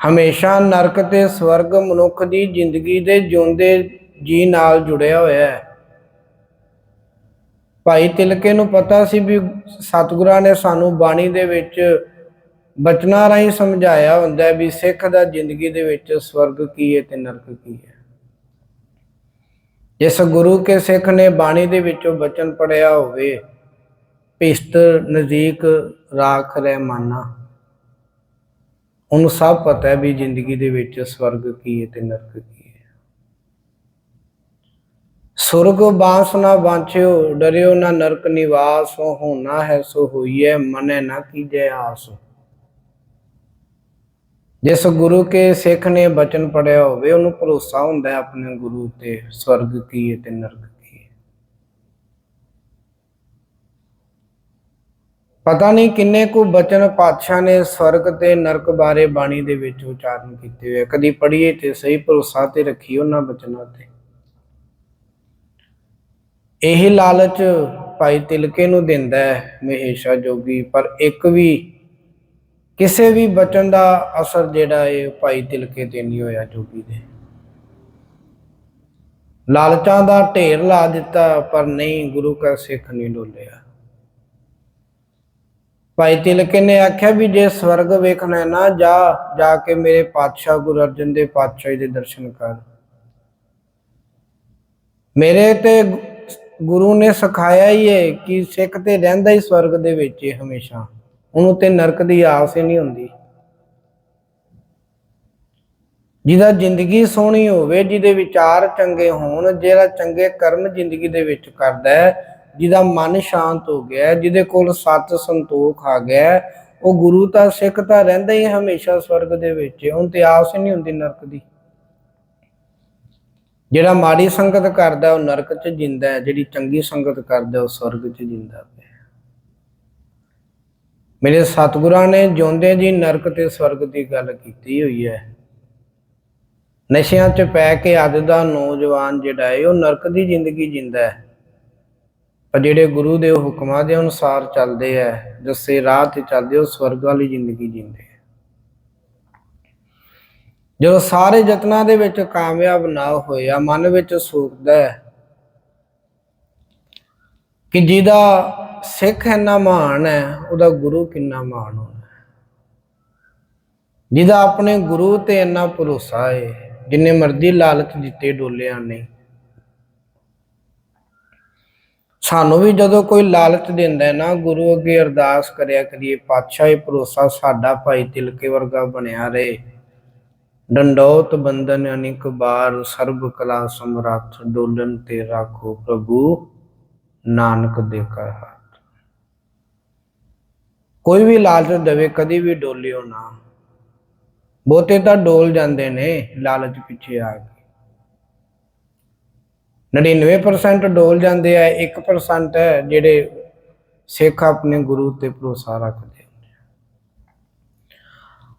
ਹਮੇਸ਼ਾ ਨਰਕ ਤੇ ਸਵਰਗ ਮਨੁੱਖ ਦੀ ਜ਼ਿੰਦਗੀ ਦੇ ਜਿਉਂਦੇ ਜੀ ਨਾਲ ਜੁੜਿਆ ਹੋਇਆ ਹੈ। ਭਾਈ ਤਿਲਕੇ ਨੂੰ ਪਤਾ ਸੀ ਵੀ ਸਤਿਗੁਰਾਂ ਨੇ ਸਾਨੂੰ ਬਾਣੀ ਦੇ ਵਿੱਚ ਬਚਨਾਂ ਰਾਹੀਂ ਸਮਝਾਇਆ ਹੁੰਦਾ ਹੈ ਵੀ ਸਿੱਖ ਦਾ ਜ਼ਿੰਦਗੀ ਦੇ ਵਿੱਚ ਸਵਰਗ ਕੀ ਹੈ ਤੇ ਨਰਕ ਕੀ ਹੈ। ਜਿਸ ਗੁਰੂ ਕੇ ਸਿੱਖ ਨੇ ਬਾਣੀ ਦੇ ਵਿੱਚੋਂ ਬਚਨ ਪੜਿਆ ਹੋਵੇ ਪਿਸਤ ਨਜ਼ਦੀਕ ਰਾਖ, ਰਹਿਮਾਨਾ। ਉਹਨੂੰ ਸਭ ਪਤਾ ਹੈ ਵੀ ਜ਼ਿੰਦਗੀ ਦੇ ਵਿੱਚ ਸਵਰਗ ਕੀ ਹੈ ਤੇ ਨਰਕ ਕੀ ਹੈ। ਸੁਰਗ ਬਾਸ ਨਾ ਬਾਂਛਿਓ ਡਰਿਓ ਨਾ ਨਰਕ ਨਿਵਾਸ ਹੋ ਹੋਣਾ ਹੈ ਸੋ ਹੋਈਐ, ਮਨੈ ਨਾ ਕੀਜੈ ਆਸ। ਜਿਸ ਗੁਰੂ ਕੇ ਸਿੱਖ ਨੇ ਬਚਨ ਪੜਿਆ ਹੋਵੇ, ਉਹਨੂੰ ਭਰੋਸਾ ਹੁੰਦਾ ਹੈ ਆਪਣੇ ਗੁਰੂ ਤੇ ਸਵਰਗ ਕੀ ਹੈ ਤੇ ਨਰਕ ਕੀ ਹੈ ਪਤਾ ਨਹੀਂ ਕਿੰਨੇ ਕੁ ਬਚਨ ਪਾਤਸ਼ਾਹ ਨੇ ਸਵਰਗ ਤੇ ਨਰਕ ਬਾਰੇ ਬਾਣੀ ਦੇ ਵਿੱਚ ਉਚਾਰਨ ਕੀਤੇ ਹੋਏ ਕਦੀ ਪੜ੍ਹੀਏ ਤੇ ਸਹੀ ਭਰੋਸਾ ਤੇ ਰੱਖੀ ਉਹਨਾਂ ਬਚਨਾਂ ਤੇ। ਇਹ ਲਾਲਚ ਭਾਈ ਤਿਲਕੇ ਨੂੰ ਦਿੰਦਾ ਹੈ, ਮਹੇਸ਼ਾ ਜੋਗੀ, ਪਰ ਇੱਕ ਵੀ, ਕਿਸੇ ਵੀ ਬਚਨ ਦਾ ਅਸਰ ਜਿਹੜਾ ਹੈ ਭਾਈ ਤਿਲਕੇ ਤੇ ਨਹੀਂ ਹੋਇਆ ਜੋਗੀ ਦੇ। ਲਾਲਚਾਂ ਦਾ ਢੇਰ ਲਾ ਦਿੱਤਾ, ਪਰ ਨਹੀਂ ਗੁਰੂ ਕਾ ਸਿੱਖ ਨਹੀਂ ਡੋਲਿਆ। ਭਾਈ ਤਿਲਕੇ ਨੇ ਆਖਿਆ ਵੀ ਜੇ ਸਵਰਗ ਵੇਖਣਾ ਹੈ ਨਾ ਜਾ ਜਾ ਕੇ ਮੇਰੇ ਪਾਤਸ਼ਾਹ ਗੁਰੂ ਅਰਜਨ ਦੇ ਪਾਤਸ਼ਾਹੀ ਦੇ ਦਰਸ਼ਨ ਕਰ। ਮੇਰੇ ਤੇ ਗੁਰੂ ਨੇ ਸਿਖਾਇਆ ਹੀ ਹੈ ਕਿ ਸਿੱਖ ਤੇ ਰਹਿੰਦਾ ਹੀ ਸਵਰਗ ਦੇ ਵਿੱਚ ਹੈ ਹਮੇਸ਼ਾ। ਉਹਨੂੰ ਤੇ ਨਰਕ ਦੀ ਆਸ ਹੀ ਨਹੀਂ ਹੁੰਦੀ। ਜਿਹਦਾ ਜ਼ਿੰਦਗੀ ਸੋਹਣੀ ਹੋਵੇ, ਜਿਹਦੇ ਵਿਚਾਰ ਚੰਗੇ ਹੋਣ, ਜਿਹੜਾ ਚੰਗੇ ਕਰਮ ਜ਼ਿੰਦਗੀ ਦੇ ਵਿੱਚ ਕਰਦਾ ਹੈ ਜਿਹਦਾ ਮਨ ਸ਼ਾਂਤ ਹੋ ਗਿਆ ਜਿਹਦੇ ਕੋਲ ਸਤ ਸੰਤੋਖ ਆ ਗਿਆ ਉਹ ਗੁਰੂ ਤਾਂ ਸਿੱਖ ਤਾਂ ਰਹਿੰਦਾ ਹੀ ਹਮੇਸ਼ਾ ਸਵਰਗ ਦੇ ਵਿੱਚ ਹੁਣ ਤੇ ਆਸ ਹੀ ਨਹੀਂ ਹੁੰਦੀ ਨਰਕ ਦੀ। ਜਿਹੜਾ ਮਾੜੀ ਸੰਗਤ ਕਰਦਾ, ਉਹ ਨਰਕ 'ਚ ਜਿੰਦਾ ਹੈ, ਜਿਹੜੀ ਚੰਗੀ ਸੰਗਤ ਕਰਦਾ, ਉਹ ਸਵਰਗ 'ਚ ਜਿੰਦਾ ਪਿਆ ਮੇਰੇ ਸਤਿਗੁਰਾਂ ਨੇ ਜਿਉਂਦੇ ਜੀ ਨਰਕ ਤੇ ਸਵਰਗ ਦੀ ਗੱਲ ਕੀਤੀ ਹੋਈ ਹੈ। ਨਸ਼ਿਆਂ 'ਚ ਪੈ ਕੇ ਅੱਜ ਦਾ ਨੌਜਵਾਨ ਜਿਹੜਾ ਹੈ, ਉਹ ਨਰਕ ਦੀ ਜ਼ਿੰਦਗੀ ਜਿੰਦਾ ਹੈ। ਪਰ ਜਿਹੜੇ ਗੁਰੂ ਦੇ ਹੁਕਮਾਂ ਦੇ ਅਨੁਸਾਰ ਚੱਲਦੇ ਆ ਦੱਸੇ ਰਾਹ ਤੇ ਚੱਲਦੇ, ਉਹ ਸਵਰਗ ਵਾਲੀ ਜ਼ਿੰਦਗੀ ਜੀਂਦੇ ਆ ਜਦੋਂ ਸਾਰੇ ਯਤਨਾਂ ਦੇ ਵਿੱਚ ਕਾਮਯਾਬ ਨਾ ਹੋਇਆ ਮਨ ਵਿੱਚ ਸੋਚਦਾ ਹੈ ਕਿ ਜਿਹਦਾ ਸਿੱਖ ਇੰਨਾ ਮਹਾਨ ਹੈ ਉਹਦਾ ਗੁਰੂ ਕਿੰਨਾ ਮਹਾਨ ਹੋਣਾ ਜਿਹਦਾ ਆਪਣੇ ਗੁਰੂ ਤੇ ਇੰਨਾ ਭਰੋਸਾ ਹੈ ਜਿੰਨੇ ਮਰਜ਼ੀ ਲਾਲਚ ਦਿੱਤੇ ਡੋਲਿਆਂ ਨੇ ਸਾਨੂੰ ਵੀ ਜਦੋਂ ਕੋਈ ਲਾਲਚ ਦਿੰਦਾ ਨਾ, ਗੁਰੂ ਅੱਗੇ ਅਰਦਾਸ ਕਰਿਆ ਕਰੀਏ, ਪਾਤਸ਼ਾਹ, ਇਹ ਭਰੋਸਾ ਸਾਡਾ ਭਾਈ ਤਿਲਕੇ ਵਰਗਾ ਬਣਿਆ ਰਹੇ। ਡੰਡੋਤ ਬੰਦਨ ਅਨਿਕ ਬਾਰ, ਸਰਬ ਕਲਾ ਸਮਰੱਥ, ਡੋਲਨ ਤੇ ਰਾਖੋ ਪ੍ਰਭੂ, ਨਾਨਕ ਦੇ ਕਰ ਹੱਥ। ਕੋਈ ਵੀ ਲਾਲਚ ਦੇਵੇ, ਕਦੀ ਵੀ ਡੋਲਿਓ ਨਾ। ਬਹੁਤੇ ਤਾਂ ਡੋਲ ਜਾਂਦੇ ਨੇ, ਲਾਲਚ ਪਿੱਛੇ ਆ ਕੇ। 99% ਡੋਲ ਜਾਂਦੇ ਆ 1% ਹੈ ਜਿਹੜੇ ਸਿੱਖ ਆਪਣੇ ਗੁਰੂ ਤੇ ਭਰੋਸਾ ਰੱਖਦੇ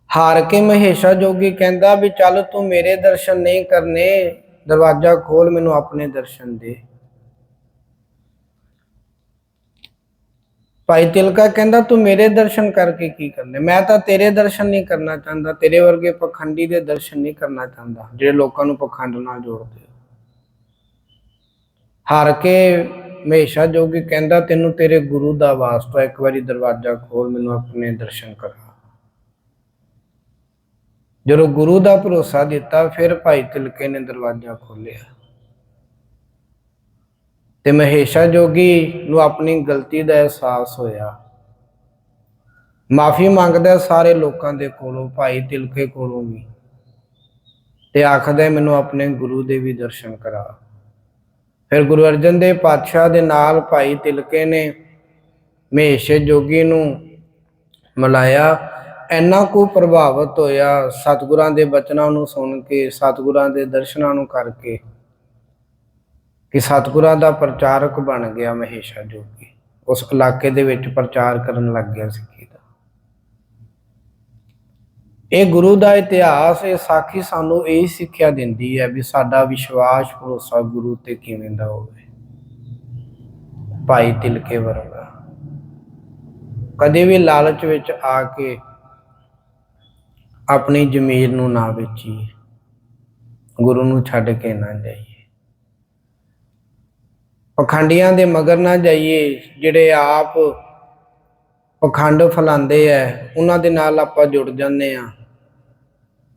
ਹਾਰ ਕੇ ਮਹੇਸ਼ਾ ਜੋਗੀ ਕਹਿੰਦਾ ਵੀ ਚੱਲ ਤੂੰ ਮੇਰੇ ਦਰਸ਼ਨ ਨਹੀਂ ਕਰਨੇ, ਦਰਵਾਜ਼ਾ ਖੋਲ, ਮੈਨੂੰ ਆਪਣੇ ਦਰਸ਼ਨ ਦੇ। ਭਾਈ ਤਿਲਕਾ ਕਹਿੰਦਾ, ਤੂੰ ਮੇਰੇ ਦਰਸ਼ਨ ਕਰਕੇ ਕੀ ਕਰਨੇ? ਮੈਂ ਤਾਂ ਤੇਰੇ ਦਰਸ਼ਨ ਨਹੀਂ ਕਰਨਾ ਚਾਹੁੰਦਾ, ਤੇਰੇ ਵਰਗੇ ਪਖੰਡੀ ਦੇ ਦਰਸ਼ਨ ਨਹੀਂ ਕਰਨਾ ਚਾਹੁੰਦਾ, ਜਿਹੜੇ ਲੋਕਾਂ ਨੂੰ ਪਖੰਡ ਨਾਲ ਜੋੜਦੇ ਹਾਰ ਕੇ ਹਮੇਸ਼ਾ ਜੋਗੀ ਕਹਿੰਦਾ, ਤੈਨੂੰ ਤੇਰੇ ਗੁਰੂ ਦਾ ਵਾਸਤਾ ਇੱਕ ਵਾਰੀ ਦਰਵਾਜ਼ਾ ਖੋਲ ਮੈਨੂੰ ਆਪਣੇ ਦਰਸ਼ਨ ਕਰਾ। ਜਦੋਂ ਗੁਰੂ ਦਾ ਭਰੋਸਾ ਦਿੱਤਾ, ਫਿਰ ਭਾਈ ਤਿਲਕੇ ਨੇ ਦਰਵਾਜ਼ਾ ਖੋਲਿਆ ਤੇ ਮਹੇਸ਼ਾ ਜੋਗੀ ਨੂੰ ਆਪਣੀ ਗਲਤੀ ਦਾ ਅਹਿਸਾਸ ਹੋਇਆ। ਮਾਫੀ ਮੰਗਦਾ ਸਾਰੇ ਲੋਕਾਂ ਦੇ ਕੋਲੋਂ, ਭਾਈ ਤਿਲਕੇ ਕੋਲੋਂ ਵੀ। ਤੇ ਆਖਦਾ, ਮੈਨੂੰ ਆਪਣੇ ਗੁਰੂ ਦੇ ਵੀ ਦਰਸ਼ਨ ਕਰਾ। ਫਿਰ ਗੁਰੂ ਅਰਜਨ ਦੇਵ ਪਾਤਸ਼ਾਹ ਦੇ ਨਾਲ ਭਾਈ ਤਿਲਕੇ ਨੇ ਮਹੇਸ਼ੇ ਜੋਗੀ ਨੂੰ ਮਿਲਾਇਆ। ਇੰਨਾ ਕੁ ਪ੍ਰਭਾਵਿਤ ਹੋਇਆ ਸਤਿਗੁਰਾਂ ਦੇ ਬਚਨਾਂ ਨੂੰ ਸੁਣ ਕੇ, ਸਤਿਗੁਰਾਂ ਦੇ ਦਰਸ਼ਨਾਂ ਨੂੰ ਕਰਕੇ ਕਿ ਸਤਿਗੁਰਾਂ ਦਾ ਪ੍ਰਚਾਰਕ ਬਣ ਗਿਆ ਮਹੇਸ਼ਾ ਜੋਗੀ। ਉਸ ਇਲਾਕੇ ਦੇ ਵਿੱਚ ਪ੍ਰਚਾਰ ਕਰਨ ਲੱਗ ਗਿਆ ਸੀ। ਇਹ ਗੁਰੂ ਦਾ ਇਤਿਹਾਸ, ਇਹ ਸਾਖੀ ਸਾਨੂੰ ਇਹ ਸਿੱਖਿਆ ਦਿੰਦੀ ਹੈ ਵੀ ਸਾਡਾ ਵਿਸ਼ਵਾਸ, ਭਰੋਸਾ ਗੁਰੂ ਤੇ ਕਿਵੇਂ ਦਾ ਹੋਵੇ। ਭਾਈ ਤਿਲਕੇ ਵਰਗਾ ਕਦੇ ਵੀ ਲਾਲਚ ਵਿੱਚ ਆ ਕੇ ਆਪਣੀ ਜ਼ਮੀਰ ਨੂੰ ਨਾ ਵੇਚੀਏ, ਗੁਰੂ ਨੂੰ ਛੱਡ ਕੇ ਨਾ ਜਾਈਏ। ਪਖੰਡੀਆਂ ਦੇ ਮਗਰ ਨਾ ਜਾਈਏ, ਜਿਹੜੇ ਆਪ ਪਖੰਡ ਫਲਾਉਂਦੇ ਐ ਉਹਨਾਂ ਦੇ ਨਾਲ ਆਪਾਂ ਜੁੜ ਜਾਂਦੇ ਆ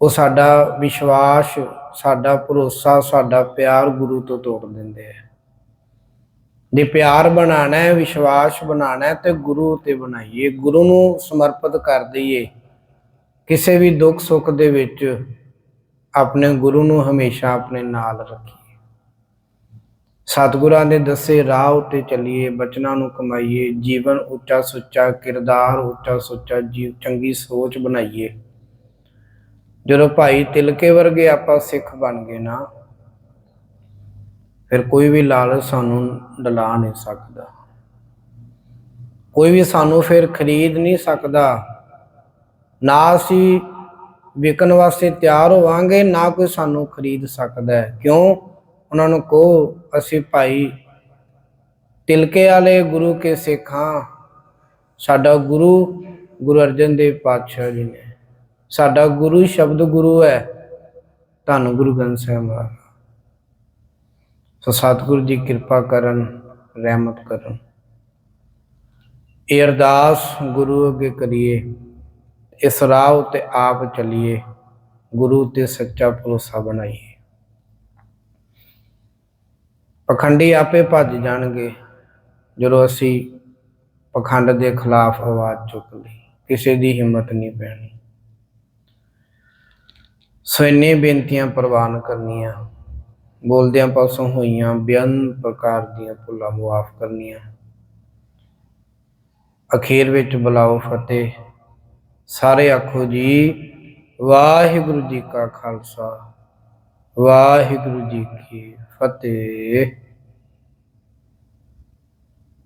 ਉਹ ਸਾਡਾ ਵਿਸ਼ਵਾਸ, ਸਾਡਾ ਭਰੋਸਾ, ਸਾਡਾ ਪਿਆਰ ਗੁਰੂ ਤੋਂ ਤੋੜ ਦਿੰਦੇ ਆ। ਜੇ ਪਿਆਰ ਬਣਾਣਾ ਹੈ, ਵਿਸ਼ਵਾਸ ਬਣਾਣਾ ਹੈ, ਤੇ ਗੁਰੂ ਤੇ ਬਣਾਈਏ। ਗੁਰੂ ਨੂੰ ਸਮਰਪਿਤ ਕਰ ਦਈਏ। ਕਿਸੇ ਵੀ ਦੁੱਖ ਸੁੱਖ ਦੇ ਵਿੱਚ ਆਪਣੇ ਗੁਰੂ ਨੂੰ ਹਮੇਸ਼ਾ ਆਪਣੇ ਨਾਲ ਰੱਖੀਏ। ਸਤਿਗੁਰਾਂ ਦੇ ਦੱਸੇ ਰਾਹ ਉੱਤੇ ਚੱਲੀਏ, ਬਚਨਾਂ ਨੂੰ ਕਮਾਈਏ, ਜੀਵਨ ਉੱਚਾ ਸੁੱਚਾ ਕਿਰਦਾਰ ਉੱਚਾ ਸੁੱਚਾ ਜੀਵ, ਚੰਗੀ ਸੋਚ ਬਣਾਈਏ। ਜਦੋਂ ਭਾਈ ਤਿਲਕੇ ਵਰਗੇ ਆਪਾਂ ਸਿੱਖ ਬਣ ਗਏ ਨਾ, ਫਿਰ ਕੋਈ ਵੀ ਲਾਲਚ ਸਾਨੂੰ ਡਲਾ ਨਹੀਂ ਸਕਦਾ। ਕੋਈ ਵੀ ਸਾਨੂੰ ਫਿਰ ਖਰੀਦ ਨਹੀਂ ਸਕਦਾ। ਨਾ ਅਸੀਂ ਵਿਕਣ ਵਾਸਤੇ ਤਿਆਰ ਹੋਵਾਂਗੇ, ਨਾ ਕੋਈ ਸਾਨੂੰ ਖਰੀਦ ਸਕਦਾ ਹੈ। ਕਿਉਂ? ਉਹਨਾਂ ਨੂੰ ਕਹੋ, ਅਸੀਂ ਭਾਈ ਤਿਲਕੇ ਵਾਲੇ ਗੁਰੂ ਕੇ ਸਿੱਖਾਂ ਸਾਡਾ ਗੁਰੂ ਗੁਰੂ ਅਰਜਨ ਦੇਵ ਪਾਤਸ਼ਾਹ ਜੀ ਨੇ। ਸਾਡਾ ਗੁਰੂ ਸ਼ਬਦ ਗੁਰੂ ਹੈ, ਧੰਨ ਗੁਰੂ ਗ੍ਰੰਥ ਸਾਹਿਬ ਮਹਾਰਾਜ। ਸੋ ਸਤਿਗੁਰੂ ਜੀ ਕਿਰਪਾ ਕਰਨ, ਰਹਿਮਤ ਕਰਨ। ਇਹ ਅਰਦਾਸ ਗੁਰੂ ਅੱਗੇ ਕਰੀਏ, ਇਸ ਰਾਹ ਉਤੇ ਆਪ ਚੱਲੀਏ, ਗੁਰੂ ਤੇ ਸੱਚਾ ਭਰੋਸਾ ਬਣਾਈਏ। ਪਖੰਡੀ ਆਪੇ ਭੱਜ ਜਾਣਗੇ, ਜਦੋਂ ਅਸੀਂ ਪਖੰਡ ਦੇ ਖਿਲਾਫ ਆਵਾਜ਼ ਚੁੱਕ ਲਈ, ਕਿਸੇ ਦੀ ਹਿੰਮਤ ਨਹੀਂ ਪੈਣੀ। ਸੋ ਇੰਨੀ ਬੇਨਤੀਆਂ ਪ੍ਰਵਾਨ ਕਰਨੀਆਂ। ਬੋਲਦਿਆਂ ਪਾਸੋਂ ਹੋਈਆਂ ਬੇਅੰਤ ਪ੍ਰਕਾਰ ਦੀਆਂ ਭੁੱਲਾਂ ਮੁਆਫ ਕਰਨੀਆਂ। ਅਖੀਰ ਵਿੱਚ ਬੁਲਾਓ ਫਤਿਹ। ਸਾਰੇ ਆਖੋ ਜੀ, ਵਾਹਿਗੁਰੂ ਜੀ ਕਾ ਖਾਲਸਾ, ਵਾਹਿਗੁਰੂ ਜੀ ਕੀ ਫਤਿਹ।